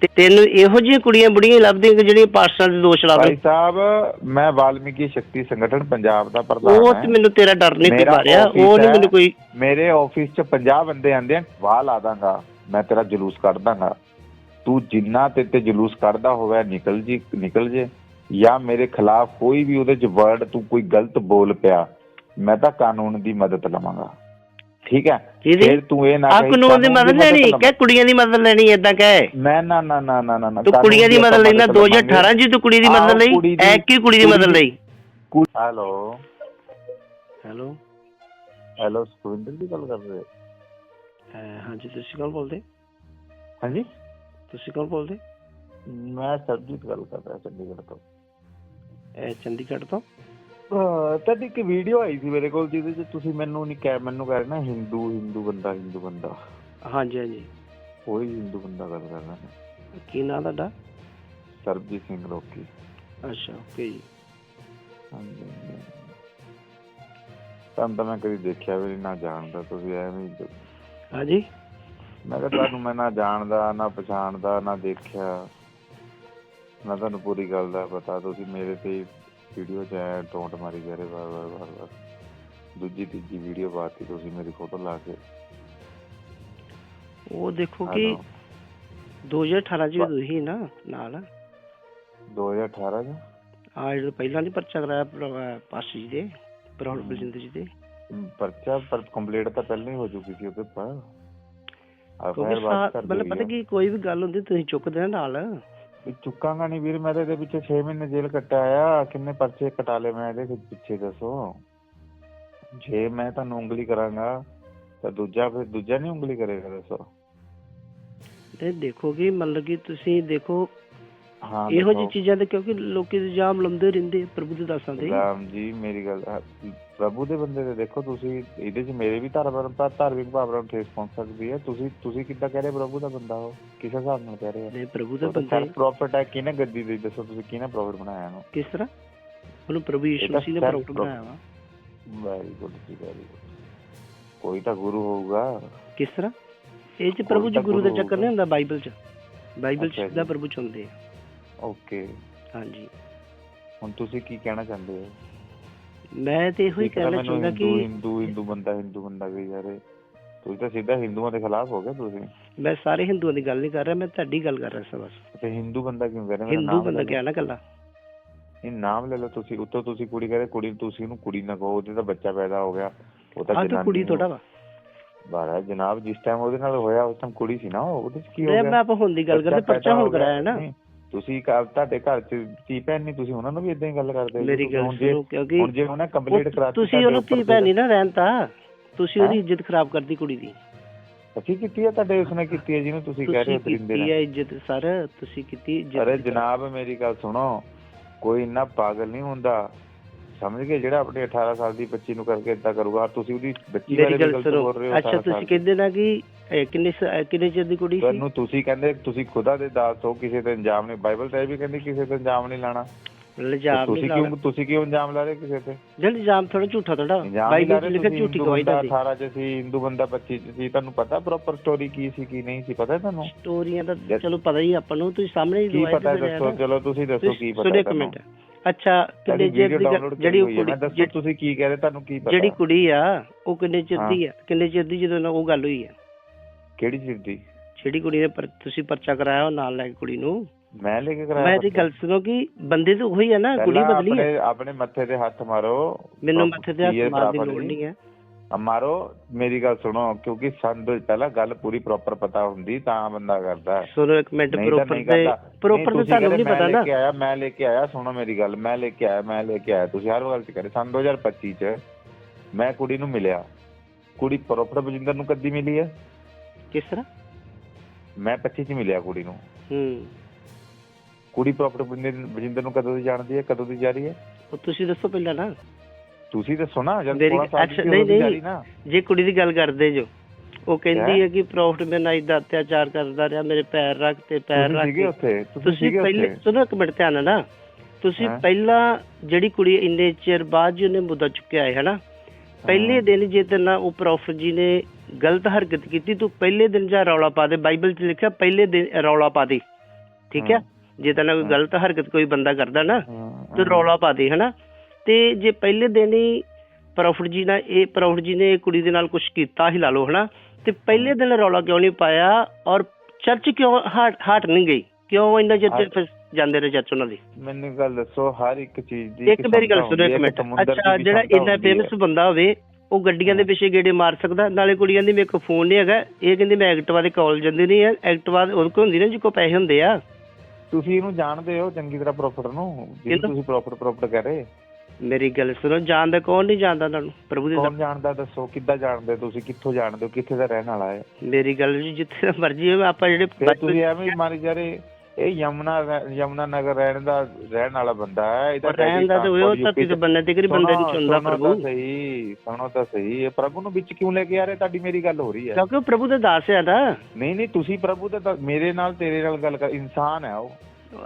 ਤੇ ਤੈਨੂੰ ਇਹੋ ਜਿਹੀਆਂ ਕੁੜੀਆਂ ਬੁੜੀਆਂ ਲੱਭਦੀਆਂ ਕਿ ਜਿਹੜੀਆਂ ਪਾਸਟਰਾਂ ਦੇ ਦੋਸ਼ ਭਾਈ ਲਾਵੇ ਸਾਹਿਬ ਮੈਂ ਵਾਲਮੀਕੀ ਸ਼ਕਤੀ ਸੰਗਠਨ ਪੰਜਾਬ ਦਾ ਪ੍ਰਧਾਨ ਉਹ ਹਾਂ। ਤੇ ਮੈਨੂੰ ਤੇਰਾ ਡਰ ਨਹੀਂ ਮੇਰਾ ਰਿਹਾ office ਉਹ ਨਹੀਂ ਹੈ। ਮੈਨੂੰ ਕੋਈ ਮੇਰੇ ਆਫਿਸ 'ਚ 50 ਬੰਦੇ ਆਂਦੇ ਆ ਵਾਹ ਲਾ ਦਾਂਗਾ ਮੈਂ ਤੇਰਾ ਜਲੂਸ ਕੱਢ ਦਾਂਗਾ। ਤੂੰ ਜਿੰਨਾ ਤੇ ਤੇ ਜਲੂਸ ਕੱਢਦਾ ਹੋਵੇ ਨਿਕਲ ਜੀ ਨਿਕਲ ਜੇ। ਜਾਂ ਮੇਰੇ ਖਿਲਾਫ ਕੋਈ ਵੀ ਉਹਦੇ 'ਚ ਵਰਡ ਤੂੰ ਕੋਈ ਗਲਤ ਬੋਲ ਪਿਆ ਮੈਂ ਤਾਂ ਕਾਨੂੰਨ ਦੀ ਮਦਦ ਲਵਾਂਗਾ। ਠੀਕ ਹੈ? ਫਿਰ ਤੂੰ ਇਹ ਨਾ ਕਹੀਂ ਕਾਨੂੰਨ ਦੀ ਮਦਦ ਲੈਣੀ? ਲਵਾਂ- ਕਿ ਕੁੜੀਆਂ ਦੀ ਮਦਦ ਲੈਣੀ ਏਦਾਂ ਕਹੇ। ਮੈਂ ਨਾ ਨਾ ਨਾ ਨਾ ਨਾ ਤੂੰ ਕੁੜੀਆਂ ਦੀ ਮਦਦ ਲੈਣਾ ਮਦਦ 2018 ਚ ਤੂੰ ਕੁੜੀ ਦੀ ਮਦਦ ਲਈ। ਐ ਕੀ ਕੁੜੀ ਦੀ ਮਦਦ ਲਈ? ਹੈਲੋ। ਹੈਲੋ। ਹੈਲੋ ਸੁਖਵਿੰਦਰ ਦੀ ਗੱਲ ਕਰ ਰਹੇ ਹੋ? ਹਾਂਜੀ ਤੁਸੀਂ ਕੌਣ ਬੋਲਦੇ? ਹਾਂਜੀ? ਤੁਸੀਂ ਕੌਣ ਬੋਲਦੇ? ਮੈਂ ਸਰਜੀਤ ਗੱਲ ਕਰ ਰਿਹਾ ਚੰਡੀਗੜ੍ਹ ਤੋਂ। ਇਹ ਚੰਡੀਗੜ੍ਹ ਤੋਂ? ਹਾਂ ਤਾਂ ਇੱਕ ਵੀਡੀਓ ਆਈ ਸੀ ਮੇਰੇ ਕੋਲ ਜਿਹਦੇ ਚ ਤੁਸੀਂ ਮੈਨੂੰ ਨਹੀਂ ਕਹਿ ਮੈਨੂੰ ਕਹਿ ਰਹੇ ਨਾ ਹਿੰਦੂ ਹਿੰਦੂ ਬੰਦਾ ਹਿੰਦੂ ਬੰਦਾ। ਹਾਂਜੀ ਹਾਂਜੀ। ਕੋਈ ਹਿੰਦੂ ਬੰਦਾ ਗੱਲ ਕਰ ਰਿਹਾ ਕੀ ਨਾਂ ਤੁਹਾਡਾ? ਸਰਬਜੀਤ ਸਿੰਘ ਰੋਕੀ। ਅੱਛਾ ਓਕੇ ਜੀ। ਹਾਂਜੀ ਤੁਹਾਨੂੰ ਤਾਂ ਮੈਂ ਕਦੀ ਦੇਖਿਆ ਵੀ ਨਹੀਂ, ਨਾ ਜਾਣਦਾ ਤੁਸੀਂ ਐਵੇਂ ਹੀ ਹਾਂਜੀ? ਮੈਂ ਕਿਹਾ ਤੁਹਾਨੂੰ ਮੈਂ ਨਾ ਜਾਣਦਾ ਨਾ ਪਛਾਣਦਾ ਨਾ ਦੇਖਿਆ। ਨਾ ਤੁਹਾਨੂੰ ਪੂਰੀ ਗੱਲ ਦਾ ਪਤਾ ਤੁਸੀਂ ਮੇਰੇ ਤੇ ਵੀਡੀਓ ਚ ਐ ਟੋਂਟ ਮਾਰੀ ਜਾ ਰਹੇ ਵਾਰ ਵਾਰ ਵਾਰ ਵਾਰ ਦੂਜੀ ਤੀਜੀ ਵੀਡੀਓ ਪਾਤੀ ਤੁਸੀਂ ਮੇਰੀ ਫੋਟੋ ਲਾ ਕੇ। ਉਹ ਦੇਖੋ ਕਿ ਹੈਲੋ 2018 ਚ ਵੀ ਤੁਸੀਂ ਨਾ ਨਾਲ। 2018 ਚ? ਆ ਜਿਹੜਾ ਪਹਿਲਾਂ ਨਹੀਂ ਪਰਚਾ ਕਰਾਇਆ ਪਾਸੀ ਜੀ ਦੇ ਪ੍ਰੋਲ ਬਲਜਿੰਦਰ ਜੀ ਦੇ। ਪਰਚਾ ਪਰ ਕੰਪਲੀਟ ਤਾਂ ਪਹਿਲਾਂ ਹੀ ਹੋ ਚੁੱਕੀ ਸੀ ਉਹਦੇ ਪਰ ਬਾਤ ਮਤਲਬ ਪਤਾ ਕੀ ਕੋਈ ਵੀ ਗੱਲ ਹੁੰਦੀ ਤੁਸੀਂ ਚੁੱਕਦੇ ਨਾਲ। ਵੀ ਚੁੱਕਾਂਗਾ ਨਹੀਂ ਵੀਰ, ਮੈਂ ਤਾਂ ਇਹਦੇ ਪਿੱਛੇ 6 ਮਹੀਨੇ ਜੇਲ੍ਹ ਕੱਟਿਆ ਆ ਕਿੰਨੇ ਪਰਚੇ ਕਟਾ ਲਏ ਮੈਂ ਇਹਦੇ ਪਿੱਛੇ ਦੱਸੋ। ਜੇ ਮੈਂ ਤੁਹਾਨੂੰ ਉਂਗਲੀ ਕਰਾਂਗਾ, ਤਾਂ ਦੂਜਾ ਫਿਰ ਦੂਜਾ ਨਹੀਂ ਉਂਗਲੀ ਕਰੇਗਾ ਦੱਸੋ। ਤੇ ਦੇਖੋ ਕਿ ਮਤਲਬ ਕਿ ਤੁਸੀਂ ਦੇਖੋ ਹਾਂ ਇਹੋ ਜਿਹੀ ਚੀਜ਼ਾਂ ਤੇ ਕਿਉਂਕਿ ਲੋਕੀ ਇਲਜ਼ਾਮ ਲਾਉਂਦੇ ਰਹਿੰਦੇ ਆ ਪ੍ਰਭੂ ਦੇ ਦਾਸਾਂ ਤੇ। ਰਾਮ ਜੀ ਮੇਰੀ ਗੱਲ ਪ੍ਰਭੂ ਦੇ ਬੰਦੇ ਤੇ ਦੇਖੋ ਤੁਸੀਂ ਇਹਦੇ 'ਚ ਮੇਰੇ ਵੀ ਧਾਰਮਿਕ ਧਾਰਮਿਕ ਭਾਵਨਾ ਨੂੰ ਠੇਸ ਪਹੁੰਚ ਸਕਦੀ ਹੈ। ਤੁਸੀਂ ਤੁਸੀਂ ਕਿੱਦਾਂ ਕਹਿ ਰਹੇ ਪ੍ਰਭੂ ਦਾ ਬੰਦਾ ਹੋ ਕਿਸ ਹਿਸਾਬ ਨਾਲ ਕਹਿ ਰਹੇ? ਹੋ ਨੇ ਪ੍ਰਭੂ ਦੇ ਬੰਦੇ ਪ੍ਰੋਫਿਟ ਹੈ ਕਿਹਨੇ ਗੱਦੀ ਦੀ ਦੱਸੋ ਤੁਸੀਂ ਕਿਹਨੇ ਪ੍ਰੋਫਿਟ ਬਣਾਇਆ ਇਹਨੂੰ? ਕਿਸ ਤਰ੍ਹਾਂ? ਉਹਨੂੰ ਪ੍ਰਭੂ ਯਿਸੂ ਮਸੀਹ ਨੇ ਪ੍ਰਗਟ ਬਣਾਇਆ ਵਾ। ਵੈਰੀ ਗੁੱਡ ਜੀ ਵੈਰੀ ਗੁੱਡ ਕੋਈ ਤਾਂ ਗੁਰੂ ਹੋਊਗਾ। ਕਿਸ ਤਰ੍ਹਾਂ? ਇਹ ਚ ਪ੍ਰਭੂ ਜੀ ਗੁਰੂ ਦਾ ਚੱਕਰ ਨਹੀਂ ਹੁੰਦਾ ਬਾਈਬਲ ਚ। ਬਾਈਬਲ ਚ ਸਿੱਧਾ। ਪ੍ਰਭੂ ਚੁੰਦੇ ਆ। ਓਕੇ ਹਾਂਜੀ। ਹੁਣ ਤੁਸੀਂ ਕੀ ਕਹਿਣਾ ਚਾਹੁੰਦੇ ਹੋ? ਮੈਂ ਤੇ ਇਹੋ ਹੀ ਕਹਿਣਾ ਚਾਹੁੰਦਾ ਹਿੰਦੂ ਕਿ ਹਿੰਦੂ ਹਿੰਦੂ ਬੰਦਾ ਹਿੰਦੂ ਬੰਦਾ ਜਾ ਰਹੇ ਤੁਸੀਂ ਤਾਂ ਸਿੱਧਾ ਹਿੰਦੂਆਂ ਦੇ ਖਿਲਾਫ ਹੋ ਗਏ ਤੁਸੀਂ। ਮੈਂ ਸਾਰੇ ਹਿੰਦੂਆਂ ਦੀ ਗੱਲ ਨਹੀਂ ਕਰ ਰਿਹਾ ਮੈਂ ਤੁਹਾਡੀ ਗੱਲ ਕਰ ਰਿਹਾ ਸੀ ਬਸ। ਤੇ ਹਿੰਦੂ ਬੰਦਾ ਕਿਉਂ ਕਹਿ ਰਹੇ? ਹਿੰਦੂ ਬੰਦਾ ਕਿਹਾ ਨਾ ਕੱਲਾ। ਇਹ ਨਾਮ ਲੈ ਲਓ ਤੁਸੀਂ ਉੱਤੋਂ ਤੁਸੀਂ ਕੁੜੀ ਕਹਿੰਦੇ ਕੁੜੀ ਨੂੰ ਤੁਸੀਂ ਉਹਨੂੰ ਕੁੜੀ ਨਾ ਕਹੋ ਉਹਦੇ ਤਾਂ ਬੱਚਾ ਪੈਦਾ ਹੋ ਗਿਆ ਉਹ ਤਾਂ ਜਨਾਨੀ ਕੁੜੀ ਤੁਹਾਡਾ ਵਾ। ਬਾਰਾ ਜਨਾਬ ਜਿਸ ਟਾਈਮ ਉਹਦੇ ਨਾਲ ਹੋਇਆ ਉਸ ਟਾਈਮ ਕੁੜੀ ਸੀ ਨਾ ਉਹ, ਉਹਦੇ ਚ ਕੀ ਹੋ ਗਿਆ? ਮੈਂ ਆਪਾਂ ਹੁਣ ਦੀ ਗੱਲ ਕਰਦੇ ਪਰਚਾ ਹੁਣ। ਕਰਾਇਆ ਨਾ। ਤੁਸੀਂ ਘਰ ਤੁਹਾਡੇ ਘਰ ਚ ਧੀ ਭੈਣ ਨਹੀਂ ਤੁਸੀਂ ਉਹਨਾਂ ਨੂੰ ਵੀ ਇਦਾਂ ਹੀ ਗੱਲ ਕਰਦੇ। ਮੇਰੀ ਤੁਸੀਂ ਗੱਲ ਹੁਣ ਜੇ- ਸੁਣੋ ਕਿਉਂਕਿ ਹੁਣ ਜੇ ਉਹਨੇ ਕੰਪਲੀਟ ਉਹ- ਕਰਾਤੀ ਤੁਸੀਂ ਤੁਹਾਡੇ ਉਹਨੂੰ ਉੱਪਰ ਧੀ ਭੈਣ ਨਹੀਂ ਨਾ ਰਹਿਣ ਤਾ। ਤੁਸੀਂ ਉਹਦੀ? ਇੱਜ਼ਤ ਖਰਾਬ ਕਰਦੀ ਕੁੜੀ ਦੀ। ਅਸੀਂ ਕੀਤੀ ਹੈ ਤੁਹਾਡੇ ਉਸਨੇ ਕੀਤੀ ਹੈ ਜਿਹਨੂੰ ਤੁਸੀਂ ਕਹਿ ਰਹੇ ਹੋ ਤੁਸੀਂ ਦਰਿੰਦੇ ਕੀਤੀ ਹੈ ਇੱਜ਼ਤ ਸਰ ਤੁਸੀਂ ਕੀਤੀ ਅਰੇ ਜਨਾਬ ਮੇਰੀ ਗੱਲ ਸੁਣੋ ਕੋਈ ਇੰਨਾ ਪਾਗਲ ਨਹੀਂ ਹੁੰਦਾ। ਸਮਝ ਗਏ ਜਿਹੜਾ ਆਪਣੇ 18 ਸਾਲ ਦੀ ਬੱਚੀ ਨੂੰ ਕਰਕੇ ਇਦਾਂ ਕਰੂਗਾ? ਤੁਸੀਂ ਉਹਦੀ ਬੱਚੀ ਬਾਰੇ ਵੀ ਗੱਲ ਗਲਤ ਬੋਲ ਰਹੇ ਹੋ ਅੱਛਾ 18 ਸਾਲ ਤੁਸੀਂ। ਕਹਿੰਦੇ ਨਾ ਕਿ ਕਿੰਨੇ ਕਿੰਨੇ ਚਿਰ ਦੀ ਕੁੜੀ ਸੀ? ਤੁਹਾਨੂੰ ਤੁਸੀਂ ਕਹਿੰਦੇ ਤੁਸੀਂ ਖੁਦਾ ਦੇ ਦਾਸ ਹੋ ਕਿਸੇ ਤੇ ਇੰਜਾਮ ਨਹੀਂ। ਬਾਈਬਲ ਤੇ ਇਹ ਵੀ ਕਹਿੰਦੀ ਕਿਸੇ ਤੇ ਇੰਜਾਮ ਨਹੀਂ ਲਾਣਾ। ਇਲਜ਼ਾਮ ਤੁਸੀਂ ਨਹੀਂ ਕਿਉਂ ਲਾਉਣਾ ਤੁਸੀਂ ਕਿਉਂ ਇੰਜਾਮ ਲਾ ਰਹੇ ਕਿਸੇ ਤੇ? ਜਦ ਇਲਜ਼ਾਮ ਥੋੜਾ ਝੂਠਾ ਥੋੜਾ ਇੰਜਾਮ ਨਹੀਂ ਲਾ ਬਾਈਬਲ ਚ ਰਹੇ ਲਿਖਿਆ ਤੁਸੀਂ ਝੂਠੀ ਹਿੰਦੂ ਗਵਾਹੀ ਬੰਦਾ ਦਾ। 18 ਚ ਸੀ ਹਿੰਦੂ ਬੰਦਾ 25 ਚ ਸੀ। ਤੁਹਾਨੂੰ ਪਤਾ ਪ੍ਰੋਪਰ ਸਟੋਰੀ ਕੀ ਸੀ ਕੀ ਨਹੀਂ ਸੀ? ਪਤਾ ਤੁਹਾਨੂੰ? ਸਟੋਰੀਆਂ ਦਾ ਜਦ- ਚਲੋ ਪਤਾ ਹੀ ਆਪਾਂ ਨੂੰ। ਤੁਸੀਂ ਸਾਹਮਣੇ ਹੀ ਕੀ ਗਵਾਹੀ ਪਤਾ ਦੱਸੋ? ਚਲੋ ਤੁਸੀਂ ਦੱਸੋ ਕੀ ਪਤਾ ਤੁਹਾਨੂੰ? ਅੱਛਾ ਕਿੰਨੇ ਚਿਰ ਦੀ ਜਿਹੜੀ ਕੁੜੀ ਤੁਸੀਂ ਕੀ ਕਹਿ ਰਹੇ ਤੁਹਾਨੂੰ ਕੀ ਪਤਾ? ਜਿਹੜੀ ਕੁੜੀ ਆ ਉਹ ਕਿੰਨੇ ਚਿਰ। ਦੀ ਆ? ਕਿੰਨੇ ਚਿਰ ਦੀ ਜਦੋਂ ਉਹ ਗੱਲ ਹੋਈ ਆ? ਕਿਹੜੀ ਚੀਜ਼ ਦੀ? ਜਿਹੜੀ ਕੁੜੀ ਨੇ ਤੁਸੀਂ ਪਰਚਾ ਕਰਾਇਆ ਉਹ ਨਾਲ ਲੈ ਕੇ ਕੁੜੀ ਨੂੰ? ਮੈਂ ਲੈ ਕੇ ਕਰਾਇਆ ਮੈਂ ਤੇ? ਗੱਲ ਸੁਣੋ ਕਿ ਬੰਦੇ ਤਾਂ ਉਹੀ ਆ ਨਾ ਕੁੜੀ ਬਦਲੀ ਹੈ ਆਪਣੇ ਮੱਥੇ ਤੇ ਹੱਥ ਮਾਰੋ। ਮੈਨੂੰ ਮੱਥੇ ਤੇ ਹੱਥ ਮਾਰਨ ਦੀ। ਲੋੜ ਨਹੀਂ ਹੈ ਆ। ਮਾਰੋ ਮੇਰੀ ਗੱਲ ਸੁਣੋ ਕਿਉਂਕਿ ਸੰਦ ਪਹਿਲਾਂ ਗੱਲ ਪੂਰੀ ਪ੍ਰੋਪਰ ਪਤਾ ਹੁੰਦੀ ਤਾਂ ਬੰਦਾ ਕਰਦਾ। ਸੁਣੋ ਇੱਕ ਮਿੰਟ ਪ੍ਰੋਪਰ ਤੇ। ਪ੍ਰੋਪਰ ਤੇ ਤੁਹਾਨੂੰ ਨਹੀਂ ਪਤਾ ਮੈਂ ਨਾ। ਲੈ ਕੇ ਆਇਆ ਮੈਂ ਲੈ ਕੇ ਆਇਆ ਸੁਣੋ ਮੇਰੀ ਗੱਲ ਮੈਂ ਲੈ ਕੇ ਆਇਆ ਮੈਂ ਲੈ ਕੇ ਆਇਆ। ਤੁਸੀਂ ਹਰ ਗੱਲ ਚ ਕਰੇ। ਸੰਨ 2025 ਚ ਮੈਂ ਕੁੜੀ ਨੂੰ ਮਿਲਿਆ। ਕੁੜੀ ਪ੍ਰੋਪਰ ਬਜਿੰਦਰ ਨੂੰ ਕਦੀ ਮਿਲੀ ਹੈ? ਕਿਸ ਤਰ੍ਹਾਂ? ਮੈਂ 25 ਚ ਮਿਲਿਆ ਕੁੜੀ ਨੂੰ। ਹੂੰ। ਕੁੜੀ ਪ੍ਰੋਪਰ ਬਜਿੰਦਰ ਨੂੰ ਕਦੋਂ ਦੀ ਜਾਣਦੀ ਹੈ? ਕਦੋਂ ਦੀ ਜਾ ਰਹੀ ਹੈ? ਉਹ ਤੁਸੀਂ ਦੱਸੋ ਪਹਿਲਾਂ ਨਾ। ਤੁਸੀਂ ਦੱਸੋ ਨਾ ਜਦ ਮੇਰੀ- 16 ਸਾਲ ਅੱਛਾ, ਨਹੀਂ, ਨਹੀਂ ਜਾ ਕੁੜੀ ਦੀ ਗੱਲ ਕਰਦੇ ਜੋ ਉਹ ਕਹਿੰਦੀ ਹੈਂ? ਕਿ ਪ੍ਰੋਫਟ ਮੇਰੇ ਨਾਲ ਇਦਾਂ ਅਤਿਆਚਾਰ ਕਰਦਾ ਰਿਹਾ ਮੇਰੇ ਪੈਰ ਰੱਖ ਤੇ ਪੈਰ ਰੱਖ ਕੇ ਉੱਥੇ ਤੁਸੀਂ ਪਹਿਲੇ ਸੁਣੋ ਇੱਕ ਮਿੰਟ ਧਿਆਨ ਨਾਲ ਨਾ ਤੁਸੀਂ? ਪਹਿਲਾਂ ਜਿਹੜੀ ਕੁੜੀ ਇੰਨੇ ਚਿਰ ਬਾਅਦ ਜੀ ਉਹਨੇ ਮੁੱਦਾ ਚੁੱਕਿਆ ਹੈ ਹਨਾ ਪਹਿਲੇ। ਦਿਨ ਜੇ ਤੇ ਨਾ ਉਹ ਪ੍ਰੋਫਟ ਜੀ ਨੇ ਗਲਤ ਹਰਕਤ ਕੀਤੀ ਤੂੰ ਪਹਿਲੇ ਦਿਨ ਜਾ ਰੌਲਾ ਪਾ ਦੇ ਬਾਈਬਲ 'ਚ ਲਿਖਿਆ ਪਹਿਲੇ ਦਿਨ ਰੌਲਾ ਪਾ ਦੇ ਠੀਕ ਹੈ। ਜੇ ਤਾਂ ਕੋਈ। ਗਲਤ ਹਰਕਤ ਕੋਈ ਬੰਦਾ ਕਰਦਾ ਨਾ ਤੇ ਰੌਲਾ ਪਾ ਦੇ ਹਨਾ ਤੇ ਜੇ ਪਹਿਲੇ ਦਿਨ ਹੀ ਪ੍ਰੋਫਟ ਜੀ ਨਾਲ ਇਹ ਪ੍ਰੋਫਟ ਜੀ ਨੇ ਕੁੜੀ ਦੇ ਨਾਲ ਕੁਝ ਕੀਤਾ ਹੀ ਲਾ ਲਓ ਹਨਾ? ਤੇ ਪਹਿਲੇ ਦਿਨ ਰੌਲਾ ਕਿਉਂ ਨਹੀਂ ਪਾਇਆ ਔਰ ਚਰਚ ਕਿਉਂ ਹਟ ਨਹੀਂ ਗਈ? ਕਿਉਂ ਇੰਨਾ ਹਟ- ਫਿਰ ਜਾਂਦੇ ਰਹੇ ਚਰਚ ਉਹਨਾਂ ਦੀ? ਮੈਨੂੰ ਗੱਲ ਦੱਸੋ ਹਰ ਇੱਕ ਚੀਜ਼ ਦੀ ਇੱਕ ਮੇਰੀ ਗੱਲ ਸੁਣੋ ਇੱਕ ਮਿੰਟ। ਅੱਛਾ ਜਿਹੜਾ ਇੰਨਾ। ਫੇਮਸ ਬੰਦਾ ਹੋਵੇ ਉਹ ਗੱਡੀਆਂ ਦੇ ਪਿੱਛੇ ਗੇੜੇ ਮਾਰ ਸਕਦਾ ਨਾਲੇ ਕੁੜੀਆਂ ਦੀ ਮੇਰੇ ਕੋਲ ਫੋਨ ਨਹੀਂ ਹੈਗਾ। ਇਹ ਕਹਿੰਦੀ ਮੈਂ ਐਕਟਿਵਾ ਦੇ ਕਾਲ ਜਾਂਦੀ ਨਹੀਂ ਹੈ ਐਕਟਿਵਾ ਉਹਦੇ ਕੋਲ ਹੁੰਦੀ ਨਾ ਜਿਹਦੇ ਕੋਲ ਪੈਸੇ ਹੁੰਦੇ ਆ। ਤੁਸੀਂ ਇਹਨੂੰ ਜਾਣਦੇ ਹੋ ਚੰਗੀ ਤਰ੍ਹਾਂ ਪ੍ਰੋਫਿਟ ਨੂੰ ਕਿਹਨੂੰ? ਤੁਸੀਂ ਪ੍ਰੋਫਿਟ ਪ੍ਰੋਫਿਟ ਕਰ ਰਹੇ। ਮੇਰੀ ਗੱਲ ਸੁਣੋ ਜਾਣਦਾ ਕੌਣ ਨਹੀਂ ਜਾਣਦਾ ਤੁਹਾਨੂੰ? ਪ੍ਰਭੂ ਦੇ ਕੌਣ ਜਾਣਦਾ ਦੱਸੋ ਕਿੱਦਾਂ ਜਾਣਦੇ ਤੁਸੀਂ? ਕਿੱਥੋਂ ਜਾਣਦੇ ਹੋ? ਕਿੱਥੇ ਦਾ ਰਹਿਣ ਵਾਲਾ ਹੈ? ਮੇਰੀ ਗੱਲ ਜੀ ਜਿੱਥੇ ਮਰਜ਼ੀ ਹੋਵੇ ਆਪਾਂ ਜਿਹੜੇ ਫਿਰ ਤੁਸੀਂ ਐਵੇਂ ਮਾਰੀ ਜਾ ਰਹੇ ਇਹ ਯਮੁਨਾ ਯਮੁਨਾ ਨਗਰ ਰਹਿਣ ਦਾ ਰਹਿਣ ਵਾਲਾ ਬੰਦਾ ਹੈ ਇਹਦਾ ਰਹਿਣ ਦਾ ਤੇ ਉਹ ਧਰਤੀ ਦੇ ਬੰਨੇ ਤੇ ਕਿਹੜੀ ਬੰਦੇ ਨੂੰ ਚੁਣਦਾ ਪ੍ਰਭੂ? ਸਹੀ ਸੁਣੋ ਤਾਂ ਸਹੀ ਇਹ ਪ੍ਰਭੂ ਨੂੰ ਵਿੱਚ ਕਿਉਂ ਲੈ ਕੇ ਆ ਰਹੇ? ਤੁਹਾਡੀ ਮੇਰੀ ਗੱਲ ਹੋ ਰਹੀ ਹੈ। ਕਿਉਂਕਿ ਉਹ ਪ੍ਰਭੂ ਦਾ ਦਾਸ ਹੈ ਨਾ। ਨਹੀਂ ਨਹੀਂ ਤੁਸੀਂ ਪ੍ਰਭੂ ਦਾ ਤਾਂ ਮੇਰੇ ਨਾਲ ਤੇਰੇ ਨਾਲ ਗੱਲ ਕਰ ਇਨਸਾਨ ਹੈ ਉਹ।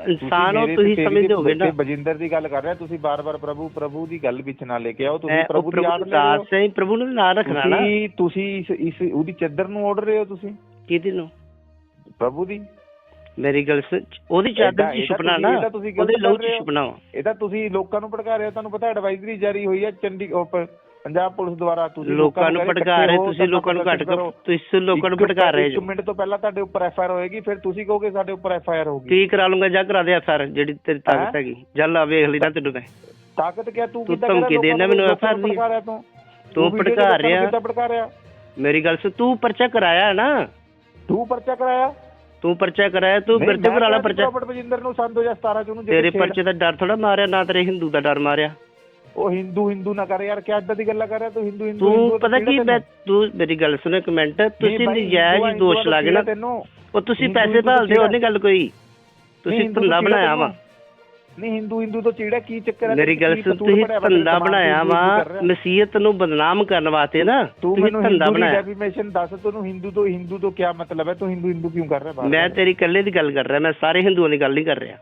ਇਨਸਾਨ ਮੇਰੇ ਤੁਸੀਂ ਹੋਗੇ ਨਾ। ਬਜਿੰਦਰ ਦੀ ਗੱਲ ਕਰ ਰਹੇ ਹੋ, ਤੁਸੀਂ ਬਾਰ-ਬਾਰ ਪ੍ਰਭੂ ਪ੍ਰਭੂ ਦੀ ਗੱਲ ਵਿੱਚ ਨਾ ਲੈ ਕੇ ਆਓ ਤੁਸੀਂ ਪ੍ਰਭੂ ਦੀ ਪ੍ਰਭੂ ਆੜ ਦਾ ਲੈ ਰਹੇ ਹੋ ਦਾਸ ਹੈ। ਪ੍ਰਭੂ ਨੂੰ ਨਾਂ ਰੱਖਣਾ ਨਾ। ਤੁਸੀਂ ਤੁਸੀਂ ਇਸ ਇਸ ਉਹਦੀ ਚੱਦਰ ਨੂੰ ਓੜ ਰਹੇ ਹੋ ਤੁਸੀਂ? ਕਿਹਦੀ ਨੂੰ? ਪ੍ਰਭੂ ਦੀ? ਮੇਰੀ ਗੱਲ ਉਹਦੀ ਚਾਦਰ ਚ ਤੁਸੀਂ- ਨਾ ਉਹਦੇ ਲਹੂ ਚ ਹੋ। ਵਾ। ਇਹ ਤਾਂ ਤੁਸੀਂ ਲੋਕਾਂ ਨੂੰ ਭੜਕਾ ਰਹੇ ਹੋ ਤੁਹਾਨੂੰ ਪਤਾ ਐਡਵਾਈਜ਼ਰੀ ਜਾਰੀ ਹੋਈ ਹੈ ਚੰਡੀ ਪੰਜਾਬ ਪੁਲਿਸ ਦੁਆਰਾ ਤੁਸੀਂ ਲੋਕਾਂ ਨੂੰ ਕਹਿ ਰਹੇ ਤੁਸੀਂ ਲੋਕਾਂ ਨੂੰ ਘੱਟ। ਤੁਸੀਂ ਲੋਕਾਂ ਨੂੰ ਭੜਕਾ ਰਹੇ ਜੋ ਮਿੰਟ ਤੋਂ ਪਹਿਲਾਂ ਤੁਹਾਡੇ ਉੱਪਰ ਐਫ ਆਰ ਹੋਏਗੀ ਫਿਰ ਤੁਸੀਂ ਕਹੋਗੇ ਸਾਡੇ ਉੱਪਰ ਐਫ ਆਰ ਹੋਊਗੀ। ਕੀ ਕਰਾ ਲੂੰਗਾ ਜਾਂ ਕਰਾ ਦੇ ਸਰ ਜਿਹੜੀ ਤੇਰੀ ਤਾਕਤ? ਹੈਗੀ। ਚੱਲ ਆ ਵੇਖ ਲਈ ਨਾ ਤੈਨੂੰ ਮੈਂ। ਤਾਕਤ ਕਿਆ? ਤੂੰ ਕਿੱਦਾਂ ਧਮਕੀ ਦੇਣਾ ਮੈਨੂੰ FIR ਨੂੰ ਦੀ? ਭੜਕਾ ਰਿਹਾ ਤੂੰ। ਨੂੰ ਰਿਹਾ। ਕਿੱਦਾਂ ਭੜਕਾ ਰਿਹਾ? ਮੇਰੀ ਗੱਲ ਸੁਣ ਤੂੰ ਪਰਚਾ ਕਰਾਇਆ ਹੈ ਨਾ। ਤੂੰ ਪਰਚਾ ਕਰਾਇਆ? ਤੂੰ ਪਰਚਾ ਕਰਾਇਆ ਤੂੰ ਮੇਰੇ ਤੇ ਕਰਾ ਲਾ ਸੀ ਪਰਚਾ। ਰੋਬਰਟ ਬਜਿੰਦਰ ਨੂੰ ਸੰਨ 2017 ਚ ਉਹਨੂੰ ਤੇਰੇ ਪਰਚੇ ਦਾ ਡਰ ਥੋੜਾ ਮਾਰਿਆ ਨਾ ਤੇਰੇ ਹਿੰਦੂ ਦਾ ਡਰ ਮਾਰਿਆ। ਉਹ ਹਿੰਦੂ ਹਿੰਦੂ ਨਾ ਕਰ ਯਾਰ ਕਿਆ ਇਦਾਂ ਦੀ ਗੱਲਾਂ ਕਰ ਰਿਹਾ ਤੂੰ ਹਿੰਦੂ ਹਿੰਦੂ ਤੂੰ ਪਤਾ ਕੀ ਮੈਂ? ਤੂੰ ਮੇਰੀ ਗੱਲ ਸੁਣ ਇੱਕ ਮਿੰਟ ਤੁਸੀਂ ਨਜਾਇਜ਼ ਦੋਸ਼ ਲਾਗੇ ਦਾ ਨਾ ਤੈਨੂੰ ਉਹ ਤੁਸੀਂ ਪੈਸੇ ਭਾਲਦੇ ਹੋ? ਨਹੀਂ ਗੱਲ ਕੋਈ ਤੁਸੀਂ ਧੰਦਾ ਬਣਾਇਆ? ਵਾ ਨਹੀਂ ਹਿੰਦੂ ਹਿੰਦੂ ਤੋਂ ਚੀੜਾ ਕੀ ਚੱਕਰ ਹੈ ਮੇਰੀ ਗੱਲ ਸੁਣ ਤੁਸੀਂ ਧੰਦਾ ਬਣਾਇਆ ਵਾ? ਮਸੀਹਤ ਨੂੰ ਬਦਨਾਮ ਕਰਨ ਵਾਸਤੇ ਨਾ ਤੂੰ ਮੈਨੂੰ ਧੰਦਾ ਬਣਾਇਆ ਡੈਫੀਮੇਸ਼ਨ ਦੱਸ ਤੈਨੂੰ ਹਿੰਦੂ ਤੋਂ ਹਿੰਦੂ ਤੋਂ ਕੀ ਮਤਲਬ ਹੈ ਤੂੰ ਹਿੰਦੂ ਹਿੰਦੂ ਕਿਉਂ ਕਰ ਰਿਹਾ? ਮੈਂ ਤੇਰੀ ਇਕੱਲੇ ਦੀ ਗੱਲ ਕਰ ਰਿਹਾ ਮੈਂ ਸਾਰੇ ਹਿੰਦੂਆਂ ਦੀ ਗੱਲ ਨਹੀਂ ਕਰ ਰਿਹਾ